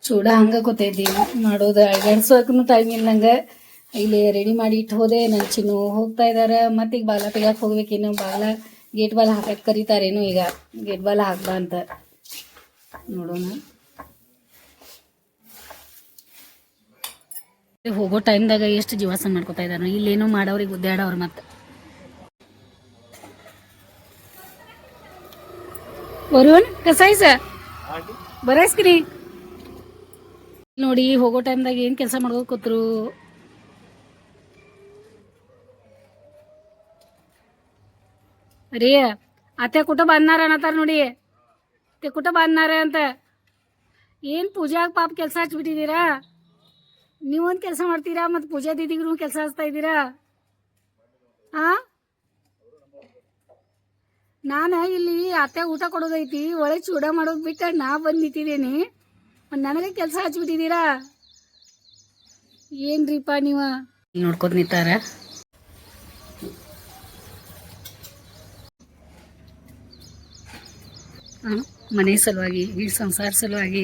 ಚೂಡ ಹಂಗ ಗೊತ್ತೈತಿ ಮಾಡೋದು ಅಡ್ಗಾಡ್ಸೋಕನು ಟೈಮ್ ಇಲ್ಲ ನಂಗೆ ಇಲ್ಲಿ ರೆಡಿ ಮಾಡಿ ಇಟ್ಟು ಹೋದೆ ನನ್ನ ಚಿನ್ನು ಹೋಗ್ತಾ ಇದಾರ ಮತ್ತೆ ಈಗ ಬಾಲ ತೆಗಿಯಕ್ಕೆ ಹೋಗ್ಬೇಕೇನು ಬಾಲ ಗೇಟ್ ಬಾಲ ಹಾಕಕ್ಕೆ ಕರೀತಾರೇನು ಈಗ ಗೇಟ್ ಬಾಲ ಹಾಕ್ಬಾ ಅಂತ ನೋಡೋಣ ಹೋಗೋ ಟೈಮ್ದಾಗ ಎಷ್ಟು ಜೀವಾಸನ ಮಾಡ್ಕೊತಾ ಇದಾರೆ ಇಲ್ಲೇನೋ ಮಾಡೋರಿಗೆ ಗುದ್ದಾಡೋರು ಮತ್ತೆ. ಬರುವನ್ ಕಸಾಯಿ ಸರ್ ಬರೈಸ್ಕ್ರಿ ನೋಡಿ, ಹೋಗೋ ಟೈಮ್ದಾಗ ಏನ್ ಕೆಲಸ ಮಾಡ್ಕೋ ಕೂತ್ರು. ರೀ ಅತ್ತೆ ಕುಟ ಬಂದ್ನಾರ ಅನ್ನತಾರ ನೋಡಿ. ಅತ್ತೆ ಕುಟ ಬಂದ್ನಾರ ಅಂತ. ಏನ್ ಪೂಜಾಗ ಪಾಪ ಕೆಲಸ ಹಚ್ಬಿಟ್ಟಿದ್ದೀರಾ? ನೀವೊಂದು ಕೆಲಸ ಮಾಡ್ತೀರಾ ಮತ್ತು ಪೂಜಾ ದೀದಿಗೂ ಕೆಲಸ ಹಚ್ತಾ ಇದ್ದೀರಾ? ಹಾಂ ನಾನು ಇಲ್ಲಿ ಅತ್ತೆ ಊಟ ಕೊಡೋದೈತಿ, ಒಳಗೆ ಚೂಡ ಮಾಡೋದು ಬಿಟ್ಟು ನಾ ಬಂದು ನಿಂತಿದ್ದೀನಿ. ನನಗೆ ಕೆಲಸ ಹಚ್ಬಿಟ್ಟಿದ್ದೀರಾ? ಏನ್ರಿಪ್ಪ ನೀವು? ನೋಡ್ಕೊತ ನಿಂತಾರ. ಮನೆ ಸಲುವಾಗಿ, ಈ ಸಂಸಾರ ಸಲುವಾಗಿ.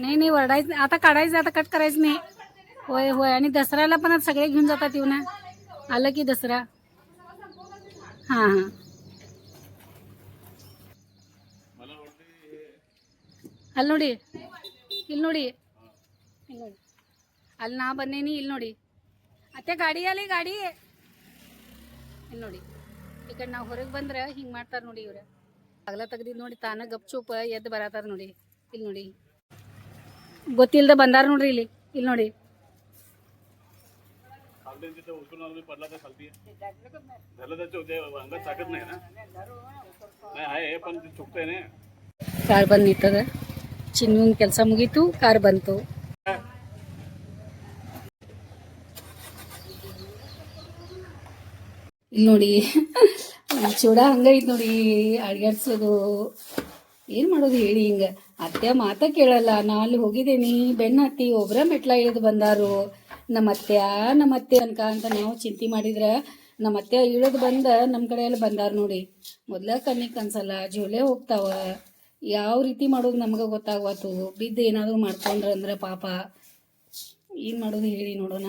नाही नाही वरडायचं आता काढायचं आता कट करायचं नाही होय होय आणि दसऱ्याला पण आता सगळे घेऊन जातात येऊन आलं की दसरा हां हां ಅಲ್ಲಿ ನೋಡಿ ಇಲ್ಲಿ ನೋಡಿ ಇಲ್ಲಿ ನೋಡಿ ಅಲ್ಲಿ ನಾ ಬಂದೇನಿ ಇಲ್ಲಿ ನೋಡಿ ಅತ್ತೆ ಗಾಡಿ ಅಲ್ಲಿ ಗಾಡಿ ಇಲ್ಲಿ ನೋಡಿ ಈ ಕಡೆ ನಾವು ಹೊರಗೆ ಬಂದ್ರೆ ಹಿಂಗೆ ಮಾಡ್ತಾರೆ ನೋಡಿ ಇವ್ರು ಅಗಲ ತೆಗ್ದಿದ್ದು ನೋಡಿ ತಾನ ಗಪ್ಚೂಪ ಎದ್ದು ಬರತ್ತಾರ ನೋಡಿ ಇಲ್ಲಿ ನೋಡಿ ಗೊತ್ತಿಲ್ದ ಬಂದಾರ ನೋಡ್ರಿ ಇಲ್ಲಿ. ಇಲ್ಲಿ ನೋಡಿ. ಕಾರ್ ಬಂದು ನಿಂತದ. ಚಿನ್ನೂನ್ ಕೆಲಸ ಮುಗೀತು, ಕಾರ್ ಬಂತು. ಇಲ್ಲಿ ನೋಡಿ ಚೂಡ ಹಂಗೈತ್ ನೋಡಿ ಅಡ್ಗಾಡ್ಸೋದು ಏನು ಮಾಡೋದು ಹೇಳಿ ಹಿಂಗೆ? ಅತ್ತೆ ಮಾತ ಕೇಳಲ್ಲ, ನಾ ಅಲ್ಲಿ ಹೋಗಿದ್ದೀನಿ. ಬೆನ್ನ ಹತ್ತಿ ಒಬ್ರ ಮೆಟ್ಲ ಇಳಿದು ಬಂದಾರು. ನಮ್ಮ ಅತ್ತೆ ನಮ್ಮ ಅತ್ತೆ ಅನ್ಕ ಅಂತ ನಾವು ಚಿಂತೆ ಮಾಡಿದ್ರೆ ನಮ್ಮ ಅತ್ತೆ ಇಳಿದು ಬಂದ ನಮ್ಮ ಕಡೆ ಎಲ್ಲ ಬಂದಾರ ನೋಡಿ. ಮೊದ್ಲ ಕಣ್ಣಿಗೆ ಕನ್ಸಲ್ಲ ಜೋಲೆ ಹೋಗ್ತಾವ. ಯಾವ ರೀತಿ ಮಾಡೋದು ನಮ್ಗೆ ಗೊತ್ತಾಗ್ವತ್ತು ಬಿದ್ದು ಏನಾದರೂ ಮಾಡ್ಕೊಂಡ್ರೆ ಅಂದ್ರೆ ಪಾಪ. ಏನು ಮಾಡೋದು ಹೇಳಿ ನೋಡೋಣ.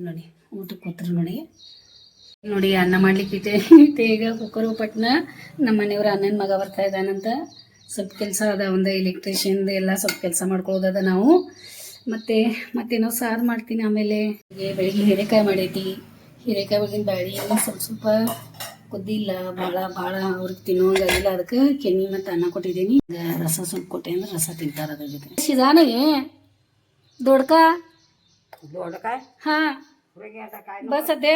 ನೋಡಿ ಊಟಕ್ಕೆ ಕೂತ್ರು ನೋಡಿ. ನೋಡಿ, ಅನ್ನ ಮಾಡ್ಲಿಕ್ಕೆ ಇಟ್ಟೆ. ಈಗ ಕುಕ್ಕರು, ಪಟ್ನ. ನಮ್ಮ ಮನೆಯವ್ರ ಅಣ್ಣನ ಮಗ ಬರ್ತಾ ಇದ್ದಾನಂತ. ಸ್ವಲ್ಪ ಕೆಲಸ ಅದ ಒಂದು ಎಲೆಕ್ಟ್ರಿಷಿಯನ್ದು ಎಲ್ಲ ಸ್ವಲ್ಪ ಕೆಲಸ ಮಾಡ್ಕೊಳ್ಳೋದದ ನಾವು. ಮತ್ತೆ ಮತ್ತೇನೋ ಸಾರು ಮಾಡ್ತೀನಿ ಆಮೇಲೆ. ಬೆಳಿಗ್ಗೆ ಹೀರೆಕಾಯಿ ಮಾಡೈತಿ. ಹೀರೆಕಾಯಿ ಒಳಗಿನ ಬ್ಯಾಳಿ ಎಲ್ಲ ಸ್ವಲ್ಪ ಸ್ವಲ್ಪ ಕುದ್ದಿಲ್ಲ ಭಾಳ ಭಾಳ ಅವ್ರಿಗೆ ತಿನ್ನೋಂಗಿಲ್ಲ ಅದಕ್ಕೆ ಕೆನ್ನಿ ಮತ್ತು ಅನ್ನ ಕೊಟ್ಟಿದ್ದೀನಿ. ರಸ ಸ್ವಲ್ಪ ಕೊಟ್ಟೆ ಅಂದ್ರೆ ರಸ ತಿಂತಾರೆ ಅದ್ರ ಜೊತೆ. ಶಿದಾನಿಗೆ ದೊಡ್ಕ? ದೊಡ್ಕ ಹಾಂ. ಬಸ್ ಅದೇ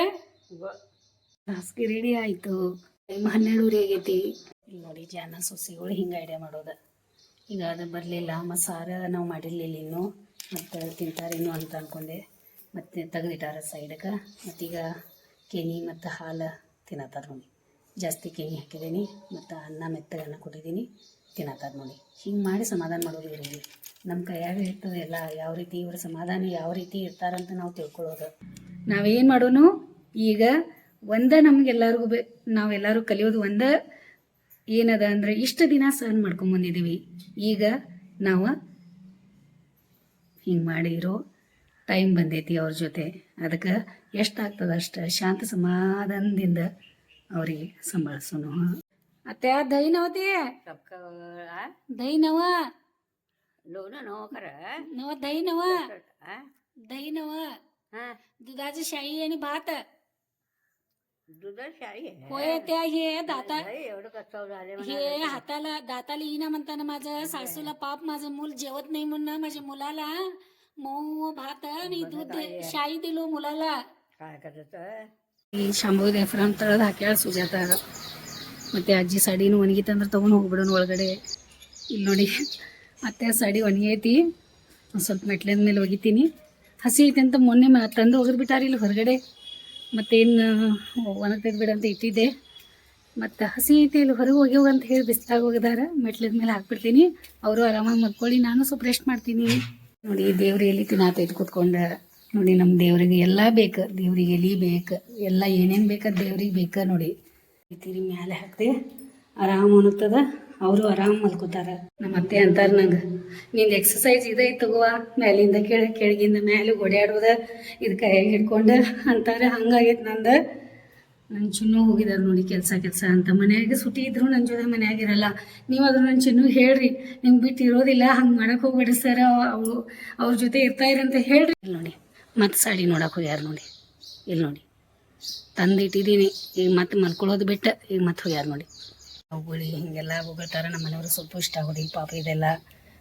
ಹಾಸಿಗೆ ರೆಡಿ ಆಯಿತು. ಟೈಮ್ ಹನ್ನೆರಡುವರೆ ಆಗೈತಿ. ಇಲ್ಲಿ ನೋಡಿ, ಜಾನ ಸೊಸಿಗಳು ಹಿಂಗೆ ಐಡಿಯಾ ಮಾಡೋದು. ಈಗ ಅದು ಬರಲಿಲ್ಲ ಮತ್ತು ನಾವು ಮಾಡಿರಲಿಲ್ಲ ಇನ್ನೂ. ಮತ್ತು ತಿಂತಾರೇನು ಅಂತ ಅಂದ್ಕೊಂಡೆ ಮತ್ತು ತೆಗೆದಿಟ್ಟಾರ ಸೈಡಕ್ಕೆ ಮತ್ತೀಗ ಕೆನಿ ಮತ್ತು ಹಾಲು ತಿನ್ನತ್ತಾರ ನೋಡಿ. ಜಾಸ್ತಿ ಕೆನಿ ಹಾಕಿದ್ದೀನಿ ಮತ್ತು ಅನ್ನ ಮೆತ್ತಗನ್ನ ಕೊಟ್ಟಿದ್ದೀನಿ ತಿನ್ನತ್ತಾರ ನೋಡಿ. ಹಿಂಗೆ ಮಾಡಿ ಸಮಾಧಾನ ಮಾಡೋದು ಇವರಿಗೆ. ನಮ್ಮ ಕೈಯಾಗ ಇರ್ತದೆ ಎಲ್ಲ, ಯಾವ ರೀತಿ ಇವ್ರ ಸಮಾಧಾನ, ಯಾವ ರೀತಿ ಇರ್ತಾರಂತ ನಾವು ತಿಳ್ಕೊಳ್ಳೋದು ನಾವೇನು ಮಾಡೋನು? ಈಗ ಒಂದ ನಮಗೆಲ್ಲರಿಗೂ ಬೆ, ನಾವೆಲ್ಲರೂ ಕಲಿಯೋದು ಒಂದ ಏನದ ಅಂದ್ರೆ ಇಷ್ಟು ದಿನ ಸಹನ ಮಾಡ್ಕೊಂಬಂದಿದ್ದೀವಿ ಈಗ ನಾವು ಹಿಂಗೆ ಮಾಡಿರೋ ಟೈಮ್ ಬಂದೈತಿ ಅವ್ರ ಜೊತೆ. ಅದಕ್ಕೆ ಎಷ್ಟಾಗ್ತದ ಅಷ್ಟು ಶಾಂತ ಸಮಾಧಾನದಿಂದ ಅವ್ರಿಗೆ ಸಂಭಾಳಿಸೋಣ. ಅತ್ತೆ ದೈನವತಿ? ದೈನವ? ಲೋನ ನೋಕರ? ನವ ದೈನವ? ದೈನವ? ದುಧಾಜ ಶಾಯಿ ಏನು ಬಾತ? शाई आणि भात दूध शाळी आहे होय त्या हे दाता लय एवढं कच्चाव झाले हे हाताला दाताला येईना म्हणताना माझं सासूला पाप माझं मूल जेवत नाही म्हणून माझ्या मुलाला मऊ भात आणि दूध शाई दिलो मुलाला काय करायचं ಈ ಶಾಂಭವಿ ದೇಫ್ರಾನ್ ತಳದ ಹಾಕ್ಯಾಳ ಸುಜಾತ ಮತ್ತೆ ಅಜ್ಜಿ ಸಾಡಿನೂ ಒಣಗಿತ್ತಂದ್ರೆ ತೊಗೊಂಡು ಹೋಗ್ಬಿಡೋಣ ಒಳಗಡೆ ಇಲ್ಲಿ ನೋಡಿ ಮತ್ತೆ ಸಾಡಿ ಒಣಗೈತಿ ಒಂದು ಸ್ವಲ್ಪ ಮೆಟ್ಲಿನ ಮೇಲೆ ಒಗಿತೀನಿ ಹಸಿ ಐತೆ ಅಂತ ಮೊನ್ನೆ ಮ ತಂದು ಒಗೆದು ಬಿಟ್ಟಾರ ಇಲ್ಲಿ ಹೊರಗಡೆ ಮತ್ತೇನು ಒಣ ಬಿಡ ಅಂತ ಇಟ್ಟಿದ್ದೆ. ಮತ್ತು ಹಸಿ ಐತಿ ಇಲ್ಲಿ ಹೊರಗೆ ಹೋಗ್ಯವ ಅಂತ ಹೇಳಿ ಬಿಸ್ಲಾಗ ಹೋಗಿದಾರೆ. ಮೆಟ್ಲಿದ ಮೇಲೆ ಹಾಕ್ಬಿಡ್ತೀನಿ. ಅವರು ಆರಾಮಾಗಿ ಮಲ್ಕೊಳ್ಳಿ. ನಾನು ಸ್ವಲ್ಪ ರೆಸ್ಟ್ ಮಾಡ್ತೀನಿ. ನೋಡಿ, ದೇವ್ರ ಎಲ್ಲಿ ತಿನ್ನಾತೈತಿ ಕೂತ್ಕೊಂಡೆ. ನೋಡಿ ನಮ್ಮ ದೇವ್ರಿಗೆ ಎಲ್ಲ ಬೇಕು. ದೇವ್ರಿಗೆ ಎಲಿ ಬೇಕು. ಎಲ್ಲ ಏನೇನು ಬೇಕು ದೇವ್ರಿಗೆ ಬೇಕು ನೋಡಿ. ತಿರಿ ಮ್ಯಾಲೆ ಹಾಕ್ದೆ. ಆರಾಮ ಅನ್ತದ ಅವರು ಆರಾಮ್ ಮಲ್ಕೋತಾರ. ನಮ್ಮ ಅತ್ತೆ ಅಂತಾರ ನಂಗೆ, ನಿಂದು ಎಕ್ಸಸೈಸ್ ಇದೈತೆ ತಗೋವ, ಮ್ಯಾಲಿಂದ ಕೆಳ, ಕೆಳಗಿಂದ ಮ್ಯಾಲೆ ಓಡಾಡೋದ ಇದು ಕೈ ಹಿಡ್ಕೊಂಡು? ಅಂತಾರೆ. ಹಂಗಾಗೈತೆ ನಂದು ನನ್ನ ಚಿನ್ನು ಹೋಗಿದಾರೆ ನೋಡಿ ಕೆಲಸ ಕೆಲಸ ಅಂತ. ಮನ್ಯಾಗ ಸುಟಿ ಇದ್ರು ನನ್ನ ಜೊತೆ ಮನೆಯಾಗಿರಲ್ಲ ನೀವು ನನ್ ಚಿನ್ನು ಹೇಳ್ರಿ ನಿಮ್ಗೆ ಬಿಟ್ಟು ಇರೋದಿಲ್ಲ, ಹಂಗೆ ಮಾಡಕ್ಕೆ ಹೋಗ್ಬೇಡಿ ಸರ್, ಅವು, ಅವ್ರ ಜೊತೆ ಇರ್ತಾ ಇರಿ ಅಂತ ಹೇಳ್ರಿ. ಇಲ್ಲಿ ನೋಡಿ, ಮತ್ತೆ ಸಾಡಿ ನೋಡಕ್ಕೆ ಹೋಗ್ಯಾರ ನೋಡಿ. ಇಲ್ಲಿ ನೋಡಿ ತಂದು ಇಟ್ಟಿದ್ದೀನಿ ಈಗ ಮತ್ತೆ ಮಲ್ಕೊಳ್ಳೋದು ಬಿಟ್ಟು, ಈಗ ಮತ್ತೆ ಹೋಗ್ಯಾರ ನೋಡಿ. ಅವುಗಳು ಹಿಂಗೆಲ್ಲ ಹೋಗ್ತಾರೆ ನಮ್ಮ ಮನೆಯವರು ಸ್ವಲ್ಪ ಇಷ್ಟ ಆಗೋದಿಲ್ಲ. ಪಾಪ ಇದೆಲ್ಲ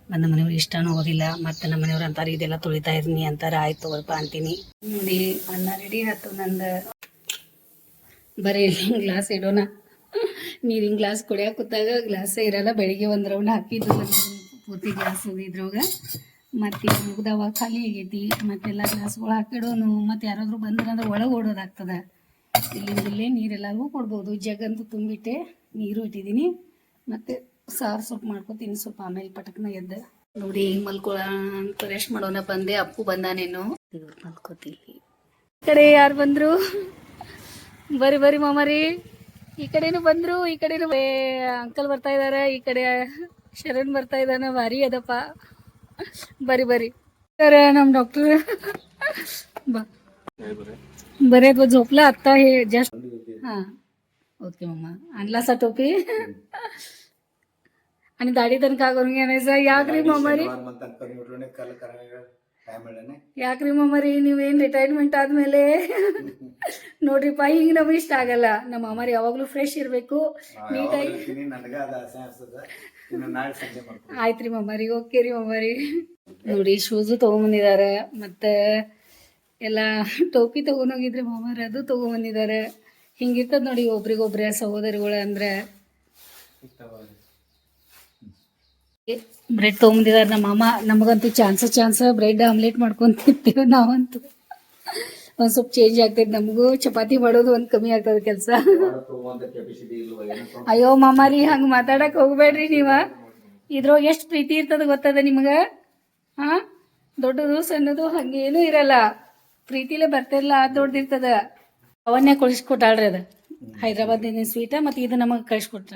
ನಮ್ಮ ಮನೆಯವ್ರು ಇಷ್ಟನೂ ಆಗೋದಿಲ್ಲ. ಮತ್ತು ನಮ್ಮ ಮನೆಯವ್ರು ಅಂತಾರೆ, ಇದೆಲ್ಲ ತೊಳಿತಾ ಇದ್ದೀನಿ ಅಂತಾರೆ. ಆಯ್ತು ತಗೋಲ್ಪ ಅಂತೀನಿ. ನೋಡಿ ಅನ್ನ ರೆಡಿ ಆಯ್ತು, ನಂದು. ಬರೀ ಗ್ಲಾಸ್ ಇಡೋಣ. ನೀರಿನ ಗ್ಲಾಸ್ ಕುಡಿಯೋಕೆ ಕೂತಾಗ ಗ್ಲಾಸೇ ಇರಲ್ಲ. ಬೆಳಿಗ್ಗೆ ಒಂದು ರೌಂಡ್ ಹಾಕಿದ್ರು ಪೂರ್ತಿ ಗ್ಲಾಸ್ ಇದ್ರೊಳಗ. ಮತ್ತೆ ಮುಗ್ದಾವ, ಖಾಲಿ ಆಗೈತಿ. ಮತ್ತೆಲ್ಲ ಗ್ಲಾಸ್ಗಳು ಹಾಕಿಡೋನು. ಮತ್ತೆ ಯಾರಾದರೂ ಬಂದ್ರಂದ್ರೆ ಒಳಗೆ ಓಡೋದಾಗ್ತದೆ. ಇಲ್ಲಿಂದ ಇಲ್ಲೇ ನೀರೆಲ್ಲರಿಗೂ ಕೊಡ್ಬೋದು. ಜಗ್ ಅಂತೂ ತುಂಬಿಟ್ಟೆ. ನೀರು ಇಟ್ಟಿದ್ದೀನಿ. ಮತ್ತೆ ಸಾರು ಸೊಪ್ಪು ಮಾಡ್ಕೋತೀನಿ. ಸ್ವಲ್ಪ ಆಮೇಲೆ ಪಟಕ್ನ ಎದ್ದೆ ನೋಡಿ ಹಿಂಗೆ ಮಲ್ಕೊಳ್ಳೋಣ ಅಂತ ರೆಸ್ಟ್ ಮಾಡೋಣ. ಬಂದೆ. ಅಪ್ಪು ಬಂದಾನೇನು ಇವ್ರು ಮಲ್ಕೋತೀವಿ ಈ ಕಡೆ ಯಾರು ಬಂದರು? ಬರ್ರಿ ಬರ್ರಿ ಮಾಮಾರಿ. ಈ ಕಡೆನೂ ಬಂದರು ಈ ಕಡೆನೂ ಅಂಕಲ್ ಬರ್ತಾ ಇದ್ದಾರೆ ಈ ಕಡೆ ಶರಣ್ ಬರ್ತಾ ಇದ್ದಾನೆ ಬಾರಿ ಅದಪ್ಪ. ಬರಿ ಬರಿ ಕರೆ ನಮ್ಮ ಡಾಕ್ಟರ್ ಬಾ. ಬರೇ ಅಥವಾ ಜೋಪ್ಲ ಅತ್ತ ಹೇ ಜಾಸ್ತಿ ಹಾಂ. ओके मम्मा आणलासा टोपी आणि दाढी तर का करून घेण्याचा ಯಾಕ್ರಿ ಮಮ್ಮರಿ ಮತ್ತೆ ಕಮ್ಮಿ ಬಿಟ್ರೆ ಕಲ್ ಕರ ಟೈಮ್ ಹೇಳನೆ ಯಾಕ್ರಿ ಮಮ್ಮರಿ ನೀವೇನ್ ರಿಟೈರ್ಮೆಂಟ್ ಆದ್ಮೇಲೆ ನೋಡ್ರಿಪ್ಪ ಹಿಂಗ್ ನಮ್ಗೆ ಇಷ್ಟ ಆಗಲ್ಲ ನಮ್ಮ ಅಮ್ಮರಿ ಯಾವಾಗ್ಲೂ ಫ್ರೆಶ್ ಇರ್ಬೇಕು ನೀಟಾಗಿ ನನಗ ಅದ ಆಸೆ ಅನ್ಸ್ತದ ಇನ್ನು ನಾಳೆ ಸಂಜೆ ಮಾಡ್ಕೊ ಆಯ್ತ್ರಿ ಮಮ್ಮರಿ ಓಕೆ ರೀ ಮಮ್ಮರಿ ನೋಡಿ ಶೂಸು ತೊಗೊಂಬಂದಿದ್ದಾರೆ ಮತ್ತು ಎಲ್ಲ ಟೋಪಿ ತೊಗೊಂಡೋಗಿದ್ರಿ ಮಾಮಾರ ಅದು ತೊಗೊಂಬಂದಿದ್ದಾರೆ ಹಿಂಗಿರ್ತದ ನೋಡಿ ಒಬ್ರಿಗೊಬ್ರೆ ಸಹೋದರಿಗಳು ಅಂದ್ರೆ. ಬ್ರೆಡ್ ತೊಗೊಂಬಂದಿದ್ದಾರೆ ನಮ್ಮ ಮಾಮ. ನಮಗಂತೂ ಚಾನ್ಸ ಚಾನ್ಸ, ಬ್ರೆಡ್ ಆಮ್ಲೆಟ್ ಮಾಡ್ಕೊಂಡು ತಿಂತೀವಿ ನಾವಂತೂ. ಒಂದು ಸ್ವಲ್ಪ ಚೇಂಜ್ ಆಗ್ತೈತೆ ನಮಗೂ. ಚಪಾತಿ ಮಾಡೋದು ಒಂದು ಕಮ್ಮಿ ಆಗ್ತದೆ ಕೆಲಸ. ಅಯ್ಯೋ ಮಾಮ ರೀ, ಹಂಗೆ ಮಾತಾಡಕ್ ಹೋಗ್ಬೇಡ್ರಿ ನೀವ. ಇದ್ರೊಳಗೆ ಎಷ್ಟು ಪ್ರೀತಿ ಇರ್ತದ ಗೊತ್ತದ ನಿಮ್ಗೆ? ಹಾಂ ದೊಡ್ಡದು, ಸಣ್ಣದು ಹಂಗೇನೂ ಇರಲ್ಲ. ಪ್ರೀತಿಲೆ ಬರ್ತಿರ್ಲ, ಅದು ದೊಡ್ಡದಿರ್ತದ ಅವನ್ನೇ ಕಳಿಸ್ಕೊಟ್ಟಾಳ್ರಿ ಅದು. ಹೈದ್ರಾಬಾದಿನ ಸ್ವೀಟ ಮತ್ತು ಇದು ನಮಗೆ ಕಳಿಸ್ಕೊಟ್ರ.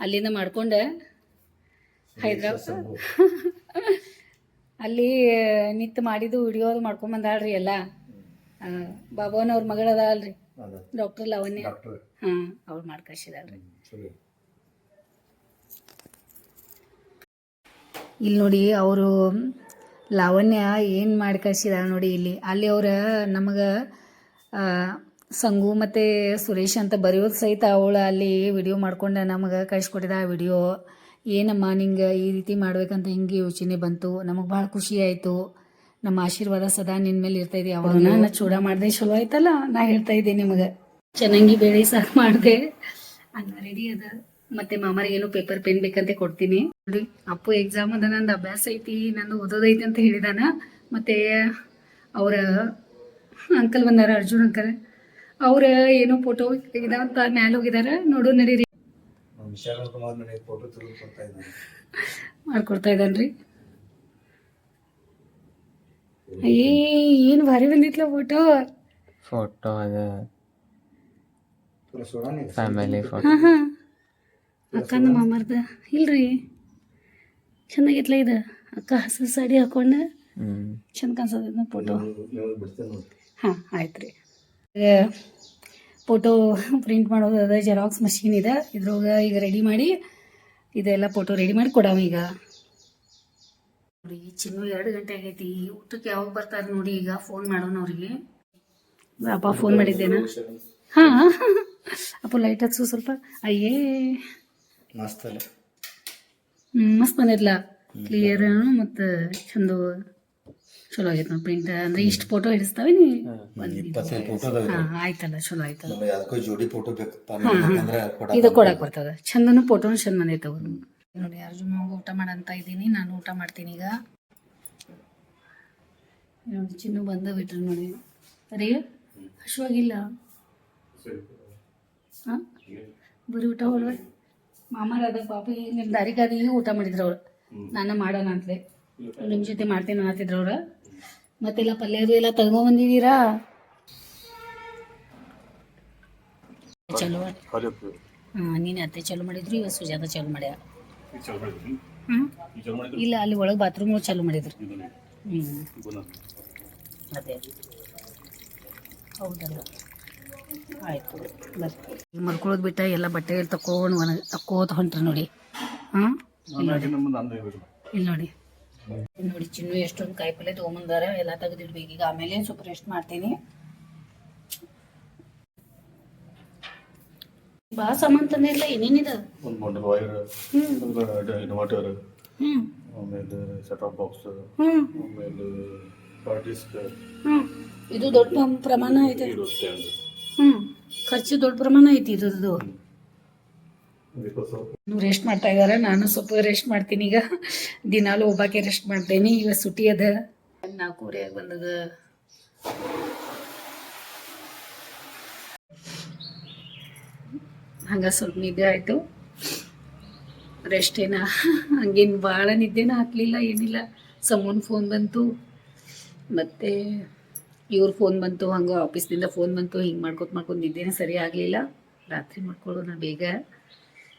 ಅಲ್ಲಿಂದ ಮಾಡ್ಕೊಂಡೆ. ಹೈದ್ರಾಬಾದ್ ಅಲ್ಲಿ ನಿತ್ ಮಾಡಿದ್ದು ವಿಡಿಯೋ ಮಾಡ್ಕೊಂಬಂದಾಳ್ರಿ ಎಲ್ಲ. ಬಾಬಾವನ್ ಅವ್ರ ಮಗಳ ಅಲ್ರಿ ಡಾಕ್ಟರ್ ಲಾವಣ್ಯ ಡಾಕ್ಟರ್ ಹಾಂ ಅವ್ರು ಮಾಡಿ ಕಳ್ಸಿದಾಳ್ರಿ. ಇಲ್ಲಿ ನೋಡಿ ಅವರು ಲಾವಣ್ಯ ಏನು ಮಾಡಿ ಕಳ್ಸಿದಾರೆ ನೋಡಿ ಇಲ್ಲಿ. ಅಲ್ಲಿ ಅವ್ರ ನಮಗೆ ಸಂಗು ಮತ್ತು ಸುರೇಶ್ ಅಂತ ಬರೆಯೋದು ಸಹಿತ ಅವಳು ಅಲ್ಲಿ ವಿಡಿಯೋ ಮಾಡ್ಕೊಂಡು ನಮಗೆ ಕಳಿಸ್ಕೊಟ್ಟಿದ ಆ ವಿಡಿಯೋ ಏನಮ್ಮ ನಿಂಗೆ ಈ ರೀತಿ ಮಾಡ್ಬೇಕಂತ ಹಿಂಗೆ ಯೋಚನೆ ಬಂತು? ನಮಗೆ ಭಾಳ ಖುಷಿ ಆಯಿತು. ನಮ್ಮ ಆಶೀರ್ವಾದ ಸದಾ ನಿನ್ನ ಮೇಲೆ ಇರ್ತೈತಿ ಅವಾಗ ನಾನು ಚೂಡ ಮಾಡಿದೆ ಚಲೋ ಆಯ್ತಲ್ಲ? ನಾ ಹೇಳ್ತಾ ಇದ್ದೆ ನಿಮಗೆ. ಚೆನ್ನಾಗಿ ಬೇಳೆ ಸಾರು ಮಾಡಿದೆ. ಅನ್ನ ರೆಡಿ ಅದ. ಮತ್ತೆ ಮಾಮರಿಗೇನು ಏನೋ ಪೇಪರ್ ಪೆನ್ ಬೇಕಂತ ಕೊಡ್ತೀನಿ. ನೋಡಿ ಅಪ್ಪು ಎಕ್ಸಾಮ್ ಅದ ನಂದು ಅಭ್ಯಾಸ ಐತಿ ನಂದು ಓದೋದೈತಿ ಅಂತ ಹೇಳಿದಾನ. ಮತ್ತೆ ಅವರ ಅಂಕಲ್ ಬಂದಾರ ಅರ್ಜುನ್ ಅಂಕಲ್. ಅವ್ರ ಏನೋ ಫೋಟೋ ಅಂತ ಮ್ಯಾಲ ಹೋಗಿದಾರ. ನೋಡು ನಡೀರಿ. ಮಾಡ್ಕೊಡ್ತಾ ಇದ್ದಾನ್ರಿ. ಏ ಏನು ಭಾರಿ ಬಂದಿತ್ಲ ಫೋಟೋ ಫೋಟೋ ಅದ. ಫ್ಯಾಮಿಲಿ ಫೋಟೋ ಹಾಂ ಹಾಂ. ಅಕ್ಕನ ಮಾಮರ್ದ. ಇಲ್ರಿ. ಚೆನ್ನಾಗಿತ್ಲ ಇದು? ಅಕ್ಕ ಹಸಿರು ಸಾಡಿ ಹಾಕೊಂಡು ಚಂದ ಕಾಣಿಸೋದ ಫೋಟೋ ಹಾಂ ಆಯ್ತು ರೀ. ಫೋಟೋ ಪ್ರಿಂಟ್ ಮಾಡೋದು ಅದ ಜೆರಾಕ್ಸ್ ಮಷೀನ್ ಇದೆ. ಇದ್ರೊಳಗೆ ಈಗ ರೆಡಿ ಮಾಡಿ ಇದೆಲ್ಲ ಫೋಟೋ ರೆಡಿ ಮಾಡಿ ಕೊಡವ ಈಗ. ನೋಡಿ ಚಿನ್ನು ಎರಡು ಗಂಟೆ ಆಗೈತಿ. ಊಟಕ್ಕೆ ಯಾವಾಗ ಬರ್ತಾರೆ ನೋಡಿ ಈಗ ಫೋನ್ ಮಾಡೋಣ ಅವ್ರಿಗೆ. ಅಪ್ಪ ಫೋನ್ ಮಾಡಿದ್ದೇನ? ಹಾಂ. ಅಪ್ಪ ಲೈಟ್ ಹಚ್ಚು ಸ್ವಲ್ಪ. ಅಯ್ಯೇ. ಮಸ್ತ್ ಮಸ್ತ್ ಬಂದಿರ್ಲ ಕ್ಲಿಯರ್ ಮತ್ತು ಚಂದ. ಚಲೋ ಆಗೈತೆ ನೋಡಿ ಪ್ರಿಂಟ್ ಅಂದ್ರೆ ಇಷ್ಟು ಫೋಟೋ ಹಿಡಿಸ್ತಾವೆ ನೀ? ಇಪ್ಪತ್ತೈದು ಫೋಟೋ ಹಾಂ ಆಯ್ತಲ್ಲ ಚಲೋ ಆಯ್ತು ನಮಗೆ ಜೋಡಿ ಫೋಟೋ ಬೇಕು ಹಾಂ ಹಾಂ. ಇದು ಕೊಡಕ್ಕೆ ಬರ್ತದ. ಚಂದನು ಫೋಟೋನು ಚಂದ ಬಂದೈತೆ ಅವ್ರು ನೋಡಿ ಅರ್ಜುನ್ ಮಾವ ಊಟ ಮಾಡಂತ ಇದ್ದೀನಿ. ನಾನು ಊಟ ಮಾಡ್ತೀನಿ ಈಗ. ನೋಡಿ ಚಿನ್ನು ಬಂದ ಬಿಟ್ರು ನೋಡಿ. ಅರೇ ಹಶುವಾಗಿಲ್ಲ ಹಾಂ? ಬರೀ ಊಟ ಹೊಲ್ವ? ಮಾಮಾರ ಅದ ಪಾಪಿ. ನಿಮ್ಮ ದಾರಿಗಾದಿ ಊಟ ಮಾಡಿದ್ರು ಅವ್ರು. ನಾನು ಮಾಡೋಣ ಅಂತಲೇ. ನಿಮ್ಮ ಜೊತೆ ಮಾಡ್ತೀನಿ ಅನ್ನತ್ತಿದ್ರು ಅವ್ರು. ಮತ್ತೆಲ್ಲ ಪಲ್ಯದು ಎಲ್ಲ ತಗೊಂಬಂದಿದ್ದೀರಾ? ಚಲೋ. ಹಾಂ, ನೀನು ಅತ್ತೆ ಚಾಲು ಮಾಡಿದ್ರು ಇವತ್ತು ಸುಜಾತ ಚಾಲು ಮಾಡ್ಯ? ಇಲ್ಲ, ಅಲ್ಲಿ ಒಳಗೆ ಬಾತ್ರೂಮ್ ಚಾಲು ಮಾಡಿದ್ರು. ಹ್ಞೂ ಅದೇ. ಹೌದಲ್ಲ. ಆಯಿತು ಬರ್ತೀವಿ ಮಲ್ಕೊಳ್ಳೋದು ಬಿಟ್ಟ, ಎಲ್ಲ ಬಟ್ಟೆ ತಕೊಂಡು ಒಣ ತಕ್ಕೋತ ಹೊಂಟ್ರಿ ನೋಡಿ. ಹಾಂ ಇಲ್ಲಿ ನೋಡಿ. ನೋಡಿ ಚಿನ್ನು ಎಷ್ಟೊಂದು ಕಾಯಿಪಲ್ಲೆ ತಗೊಂಬಂದಾರ ಎಲ್ಲ ತೆಗೆದಿಡ್ಬೇಕು. ಈಗ ಆಮೇಲೆ ಸ್ವಲ್ಪ ರೆಸ್ಟ್ ಮಾಡ್ತೀನಿ. ಬಾ ಸಾಮಾನ್ ತಂದಿಲ್ಲ ಏನೇನಿದ? ಒಂದು ಮೊಂಡ ವೈರ್ ಒಂದು ಇನ್ವರ್ಟರ್ ಆಮೇಲೆ ಸೆಟ್ ಬಾಕ್ಸ್ ಹ್ಮ್. ಆಮೇಲೆ ಹಾರ್ಡ್ ಡಿಸ್ಕ್ ಇದು ದೊಡ್ಡ ಪ್ರಮಾಣ ಐತೆ. ಹ್ಮ್. ಖರ್ಚು ದೊಡ್ಡ ಪ್ರಮಾಣ ಐತಿ ಇದ್ರದ್ದು. ಬಿಕಾಸ್ ರೆಸ್ಟ್ ಮಾಡ್ತಾ ಇದ್ದಾರೆ ನಾನು ಸ್ವಲ್ಪ ರೆಸ್ಟ್ ಮಾಡ್ತೀನಿ ಈಗ. ದಿನಾಲು ಒಬ್ಬಾಕೆ ರೆಸ್ಟ್ ಮಾಡ್ತೇನೆ. ಈಗ ಸುಟಿ ಅದ. ನಾಲ್ಕೂವರೆಯಾಗಿ ಬಂದದ. ಹಂಗ ಸ್ವಲ್ಪ ನಿದ್ದೆ ಆಯಿತು. ರೆಸ್ಟ್ ಏನ? ಹಂಗೇನು ಭಾಳ ನಿದ್ದೆನ ಹಾಕ್ಲಿಲ್ಲ, ಏನಿಲ್ಲ. ಸಮೂನ್ ಫೋನ್ ಬಂತು. ಮತ್ತೆ ಇವ್ರ ಫೋನ್ ಬಂತು, ಹಂಗೆ ಆಫೀಸ್ನಿಂದ ಫೋನ್ ಬಂತು. ಹಿಂಗೆ ಮಾಡ್ಕೊತ ಮಾಡ್ಕೊಂಡು ನಿದ್ದೆನೇ ಸರಿ ಆಗಲಿಲ್ಲ. ರಾತ್ರಿ ಮಾಡ್ಕೊಳ್ಳೋಣ ಬೇಗ.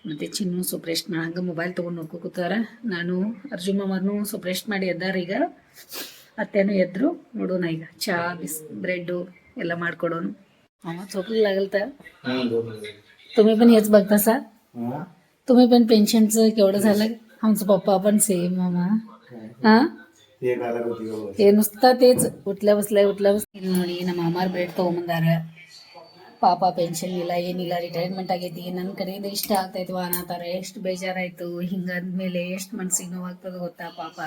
ಮತ್ತು ಚಿನ್ನು ಸ್ವಲ್ಪ ರೆಸ್ಟ್ ಮಾಡಿ ಹಂಗೆ ಮೊಬೈಲ್ ತೊಗೊಂಡು ನೋಡ್ಕೊತಾರ ನಾನು ಅರ್ಜುನ್ ಮಾಮರ್ನು ಸ್ವಲ್ಪ ರೆಸ್ಟ್ ಮಾಡಿ ಎದ್ದಾರ ಈಗ ಅತ್ತೆನೂ ಎದ್ರು ನೋಡೋಣ ಈಗ ಚಹಾ ಬಿಸ್ ಬ್ರೆಡ್ಡು ಎಲ್ಲ ಮಾಡ್ಕೊಡೋನು ಅಮ್ಮ चोकली लागल तर तुम्ही पण हेच बघता सा तुम्ही पण पेन्शनचं केवढं झालं आमचं पप्पा पण सेम मामा हा ಈಗ ಆಲಾಗತ್ತೀಗ हे नुसतं तेच उठल्या बसल्या उठल्या बसल्या ನೋಡಿ ನಮ್ಮ ಅಮ್ಮಾರ್ ಬ್ರೆಡ್ ತೊಗೊಂಬಂದಾರ ಪಾಪ ಪೆನ್ಷನ್ ಇಲ್ಲ ಏನಿಲ್ಲ ರಿಟೈರ್ಮೆಂಟ್ ಆಗೈತಿ ನನ್ನ ಕಡೆಯಿಂದ ಇಷ್ಟ ಆಗ್ತೈತಿ ಅನಾಥರ ಎಷ್ಟು ಬೇಜಾರಾಯ್ತು ಹಿಂಗಾದ್ಮೇಲೆ ಎಷ್ಟು ಮನ್ಸಿಗೆ ನೋವಾಗ್ತದೆ ಗೊತ್ತಾ ಪಾಪ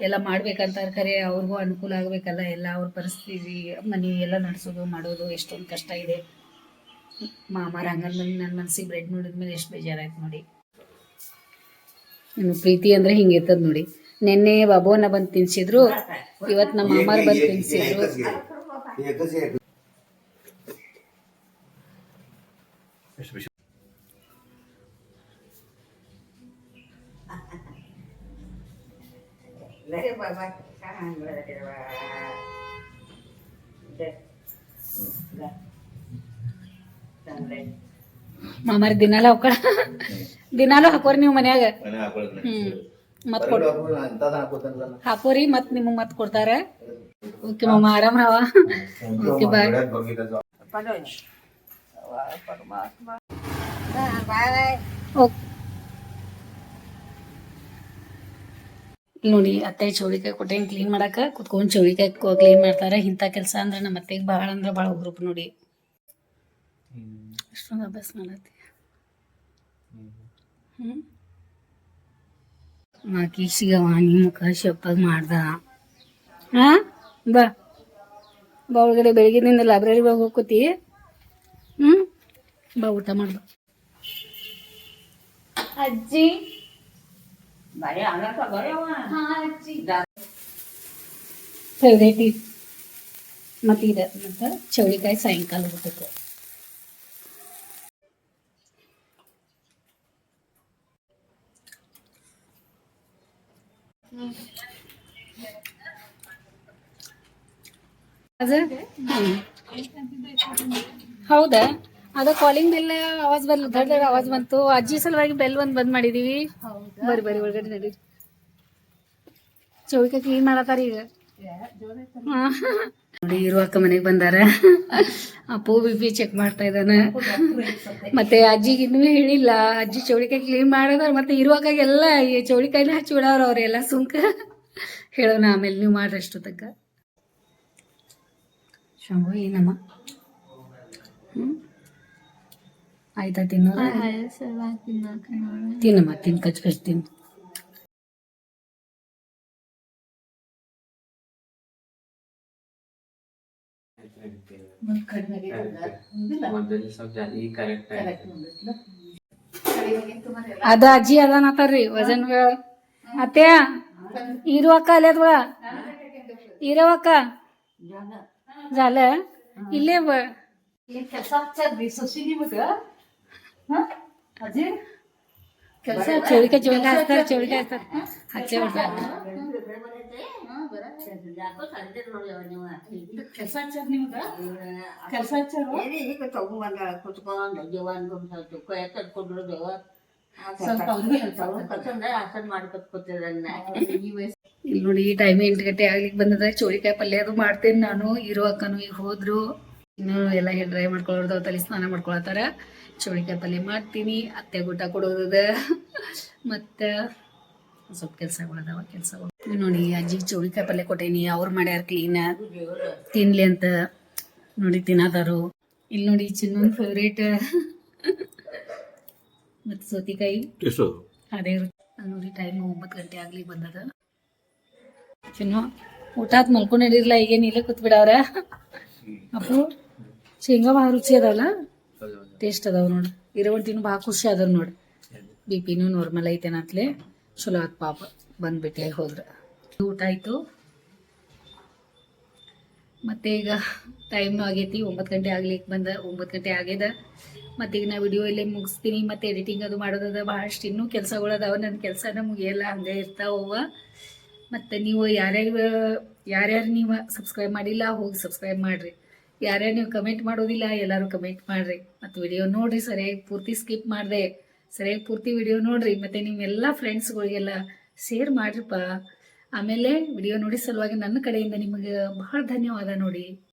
ಎಲ್ಲ ಮಾಡ್ಬೇಕಂತ ಖರೆ ಅವ್ರಿಗೂ ಅನುಕೂಲ ಆಗಬೇಕಲ್ಲ ಎಲ್ಲ ಅವ್ರ ಪರಿಸ್ಥಿತಿ ಮನೆ ಎಲ್ಲ ನಡೆಸೋದು ಮಾಡೋದು ಎಷ್ಟೊಂದು ಕಷ್ಟ ಇದೆ ಮಾಮಾರ ಹಂಗಂದ್ರೆ ನನ್ನ ಮನ್ಸಿಗೆ ಬ್ರೆಡ್ ನೋಡಿದ್ಮೇಲೆ ಎಷ್ಟು ಬೇಜಾರಾಯ್ತು ನೋಡಿ ಇನ್ನು ಪ್ರೀತಿ ಅಂದ್ರೆ ಹಿಂಗಿರ್ತದ ನೋಡಿ ನಿನ್ನೆ ಬಾಬುವನ್ನ ಬಂದು ತಿನ್ಸಿದ್ರು ಇವತ್ತು ನಮ್ಮ ಮಾಮಾರ್ ಬಂದು ತಿನ್ಸಿದ್ರು एकच एक लय बाबा काय आणलं रे बा ಮಾಮಾರಿ ದಿನಾಲ ಹಾಕೊಳ ದಿನಾಲು ಹಾಕೋರಿ ನೀವು ಮನ್ಯಾಗ ಹ್ಮ್ ಮತ್ ಕೊಡ್ ಹಾಕೋರಿ ಮತ್ ನಿಮಗ್ ಮತ್ ಕೊಡ್ತಾರ ಓಕೆ ಮಾಮ ಆರಾಮ್ ರವ ಓಕೆ ಬಾಯ್ ನೋಡಿ ಅತ್ತೆ ಚೌಳಿಕಾಯಿ ಕೊಟ್ಟೇನ್ ಕ್ಲೀನ್ ಮಾಡಾಕ ಕುತ್ಕೊಂಡು ಚೌಳಿಕಾಯಿ ಕ್ಲೀನ್ ಮಾಡ್ತಾರ. ಇಂಥ ಕೆಲಸ ಅಂದ್ರೆ ನಮ್ಮ ಅತ್ತೆಗೆ ಭಾಳ ಅಂದ್ರೆ ಭಾಳ ಗ್ರೂಪ್ ನೋಡಿ. ಅಷ್ಟೊಂದು ಅಭ್ಯಾಸ ಮಾಡತ್ತಿ. ಹ್ಮ್. ಆಕಿ ಸಿಗವ ನಿಮ್ಮ ಮುಖ ಶಪ್ಪಾಗ ಮಾಡ್ದ. ಹಾ ಬಾ. ಬಾ ಒಳಗಡೆ ಬೆಳಗಿನಿಂದ ಲೈಬ್ರರಿ ಹೋಗಿ ಹೋಗ್ಕೋತಿ. ಹ್ಮ್? ಬಾ ಊಟ ಮಾಡ್ಬಾ. ಅಜ್ಜಿ. ಬರೀ ಅನ್ನಕ ಬರೆಯವ ಫೇವ್ರೇಟ್ ಮತ್ತೆ ಇದೆ ಮತ್ತು ಚೌಳಿಕಾಯಿ ಸಾಯಂಕಾಲ ಊಟಕ್ಕೆ. ಅದು? ಹ್ಮ್. ಹೌದಾ? ಅದ ಕಾಲಿಂಗ್ ಬೆಲ್ ಆವಾಜ್ ಬರ್ಲಿ ದೊಡ್ಡ ಆವಾಜ್ ಬಂತು. ಅಜ್ಜಿ ಸಲುವಾಗಿ ಬೆಲ್ ಒಂದ್ ಬಂದ್ ಮಾಡಿದೀವಿ. ಬರ್ರಿ ಬರ್ರಿ ಒಳಗಡೆ ನಡಿ ಚೌಳಿಕಾಯಿ ಕ್ಲೀನ್ ಮಾಡತಾರ ಈಗ. ನೋಡಿ ಇರುವ ಅಕ್ಕ ಮನೆಗೆ ಬಂದಾರ. ಅಪ್ಪು ಬಿ ಪಿ ಚೆಕ್ ಮಾಡ್ತಾ ಇದ್ದಾನ ಮತ್ತೆ ಅಜ್ಜಿಗೆ ಇನ್ನೂ ಹೇಳಿಲ್ಲ. ಅಜ್ಜಿ ಚೌಳಿಕಾಯಿ ಕ್ಲೀನ್ ಮಾಡೋದ್ರ. ಮತ್ತೆ ಇರುವಾಗೆಲ್ಲ ಈ ಚೌಳಿಕಾಯಿನ ಹಚ್ಚಿ ಬಿಡವ್ರ ಅವ್ರೆಲ್ಲ ಸುಂಕ ಹೇಳೋಣ ಆಮೇಲೆ ನೀವು ಮಾಡ್ರಷ್ಟು ತಕ್ಕ ಶಂಭು ಏನಮ್ಮ? ಹ್ಮ್ ಆಯ್ತಾ ತಿನ್ನೋದು ತಿನ್ನಮ್ಮ ತಿನ್ ಕಚ್ ಕಚ್ ತಿನ್ನು ಮೊದಲು ಸ್ವಲ್ಪ ಜಾ- ಈಗ ಕರೆಕ್ಟ್ ಅದ ಅಜ್ಜಿ ಅದಾನತ್ತಾರ್ರಿ ವಜನ್ ಅತ್ಯ ಇರು ಬ ಕೆಲಸ ಹಾಕ್ತಾರ ಹಾಕ್ತಾರ ಹಚ್ಚೇ ಬಿಡ್ತಾರ ಏನೇ ಈಗ ತಗೊಂಬಂದ ಕುತ್ಕೊಂಡು ಜೀವನ್ ಸ್ವಲ್ಪ ಇಲ್ಲಿ ನೋಡಿ ಟೈಮ್ ಎಂಟು ಗಂಟೆ ಆಗ್ಲಿಕ್ಕೆ ಬಂದದ ಚೌಳಿಕಾಯಿ ಪಲ್ಯ ಅದು ಮಾಡ್ತೇನೆ ನಾನು ಇರೋ ಅಕ್ಕನು ಈಗ ಹೋದ್ರು ಇನ್ನು ಎಲ್ಲ ಹೇಳಿ ಡ್ರೈ ಮಾಡ್ಕೊಳ್ಳೋದು ತಲೆ ಸ್ನಾನ ಮಾಡ್ಕೊಳತ್ತಾರ. ಚೌಳಿಕಾಯಿ ಪಲ್ಯ ಮಾಡ್ತೀನಿ. ಅತ್ತೆ ಊಟ ಕೊಡೋದದ. ಮತ್ತೆ ಸ್ವಲ್ಪ ಕೆಲ್ಸಗಳದಾವ ಕೆಲಸ ಹೋಗ್ತೀವಿ ನೋಡಿ ಅಜ್ಜಿಗೆ ಚೌಳಿಕಾಯಿ ಪಲ್ಯ ಕೊಟ್ಟೇನಿ. ಅವ್ರು ಮಾಡ್ಯಾರ ಕ್ಲೀನ್ ತಿನ್ಲಿ ಅಂತ ನೋಡಿ ತಿನ್ನದಾರು ಇಲ್ಲಿ ನೋಡಿ ಚಿನ್ನೊಂದು ಫೇವ್ರೇಟ್ ಮತ್ತು ಸೌತಿಕಾಯಿ. ಅದೇ? ನೋಡಿ ಟೈಮ್ ಒಂಬತ್ತು ಗಂಟೆ ಆಗ್ಲಿ ಬಂದದ. ಚಿನ್ನ ಊಟ ಆತ್ ಮಲ್ಕೊಂಡಿರಲಿಲ್ಲ ಈಗೇನು ಇಲ್ಲೇ ಕೂತ್ಬಿಡವ್ರ? ಅಪ್ಪು? ಶೇಂಗಾ ಭಾಳ ರುಚಿ ಅದಾವಲ್ಲ ಟೇಸ್ಟ್ ಅದಾವ ನೋಡಿ. ಇರವಂಟಿನೂ ಭಾಳ ಖುಷಿ ಅದಾವ ನೋಡಿ. ಬಿ ಪಿನೂ ನಾರ್ಮಲ್ ಐತೇನತ್ಲೆ ಚಲೋ ಆತ್ ಪಾಪ. ಬಂದ್ಬಿಟ್ಲೆ ಹೋದ್ರ. ಊಟ ಆಯ್ತು. ಮತ್ತೆ ಈಗ ಟೈಮ್ನು ಆಗೈತಿ ಒಂಬತ್ತು ಗಂಟೆ ಆಗ್ಲಿಕ್ಕೆ ಬಂದ ಒಂಬತ್ತು ಗಂಟೆ ಆಗ್ಯದ. ಮತ್ತೆ ಈಗ ನಾ ವಿಡಿಯೋ ಇಲ್ಲೇ ಮುಗಿಸ್ತೀನಿ ಮತ್ತೆ ಎಡಿಟಿಂಗ್ ಅದು ಮಾಡೋದದ ಭಾಳಷ್ಟು ಇನ್ನೂ ಕೆಲಸಗಳು ಅದಾವ ನನ್ನ ಕೆಲಸನ ಮುಗಿಯಲ್ಲ ಹಂಗೆ ಇರ್ತಾವ ಮತ್ತು ನೀವು ಯಾರ್ಯಾರು ಯಾರ್ಯಾರು ನೀವು ಸಬ್ಸ್ಕ್ರೈಬ್ ಮಾಡಿಲ್ಲ ಹೋಗಿ ಸಬ್ಸ್ಕ್ರೈಬ್ ಮಾಡಿರಿ. ಯಾರ್ಯಾರು ನೀವು ಕಮೆಂಟ್ ಮಾಡೋದಿಲ್ಲ, ಎಲ್ಲರೂ ಕಮೆಂಟ್ ಮಾಡಿರಿ. ಮತ್ತು ವಿಡಿಯೋ ನೋಡಿರಿ, ಸರಿಯಾಗಿ ಪೂರ್ತಿ ಸ್ಕಿಪ್ ಮಾಡಿದೆ. ಸರಿಯಾಗಿ ಪೂರ್ತಿ ವಿಡಿಯೋ ನೋಡಿರಿ, ಮತ್ತು ನಿಮ್ಮೆಲ್ಲ ಫ್ರೆಂಡ್ಸ್ಗಳಿಗೆಲ್ಲ ಶೇರ್ ಮಾಡಿರಿಪ್ಪ. ಆಮೇಲೆ ವಿಡಿಯೋ ನೋಡಿ ಸಲುವಾಗಿ ನನ್ನ ಕಡೆಯಿಂದ ನಿಮಗೆ ಬಹಳ ಧನ್ಯವಾದ ನೋಡಿ.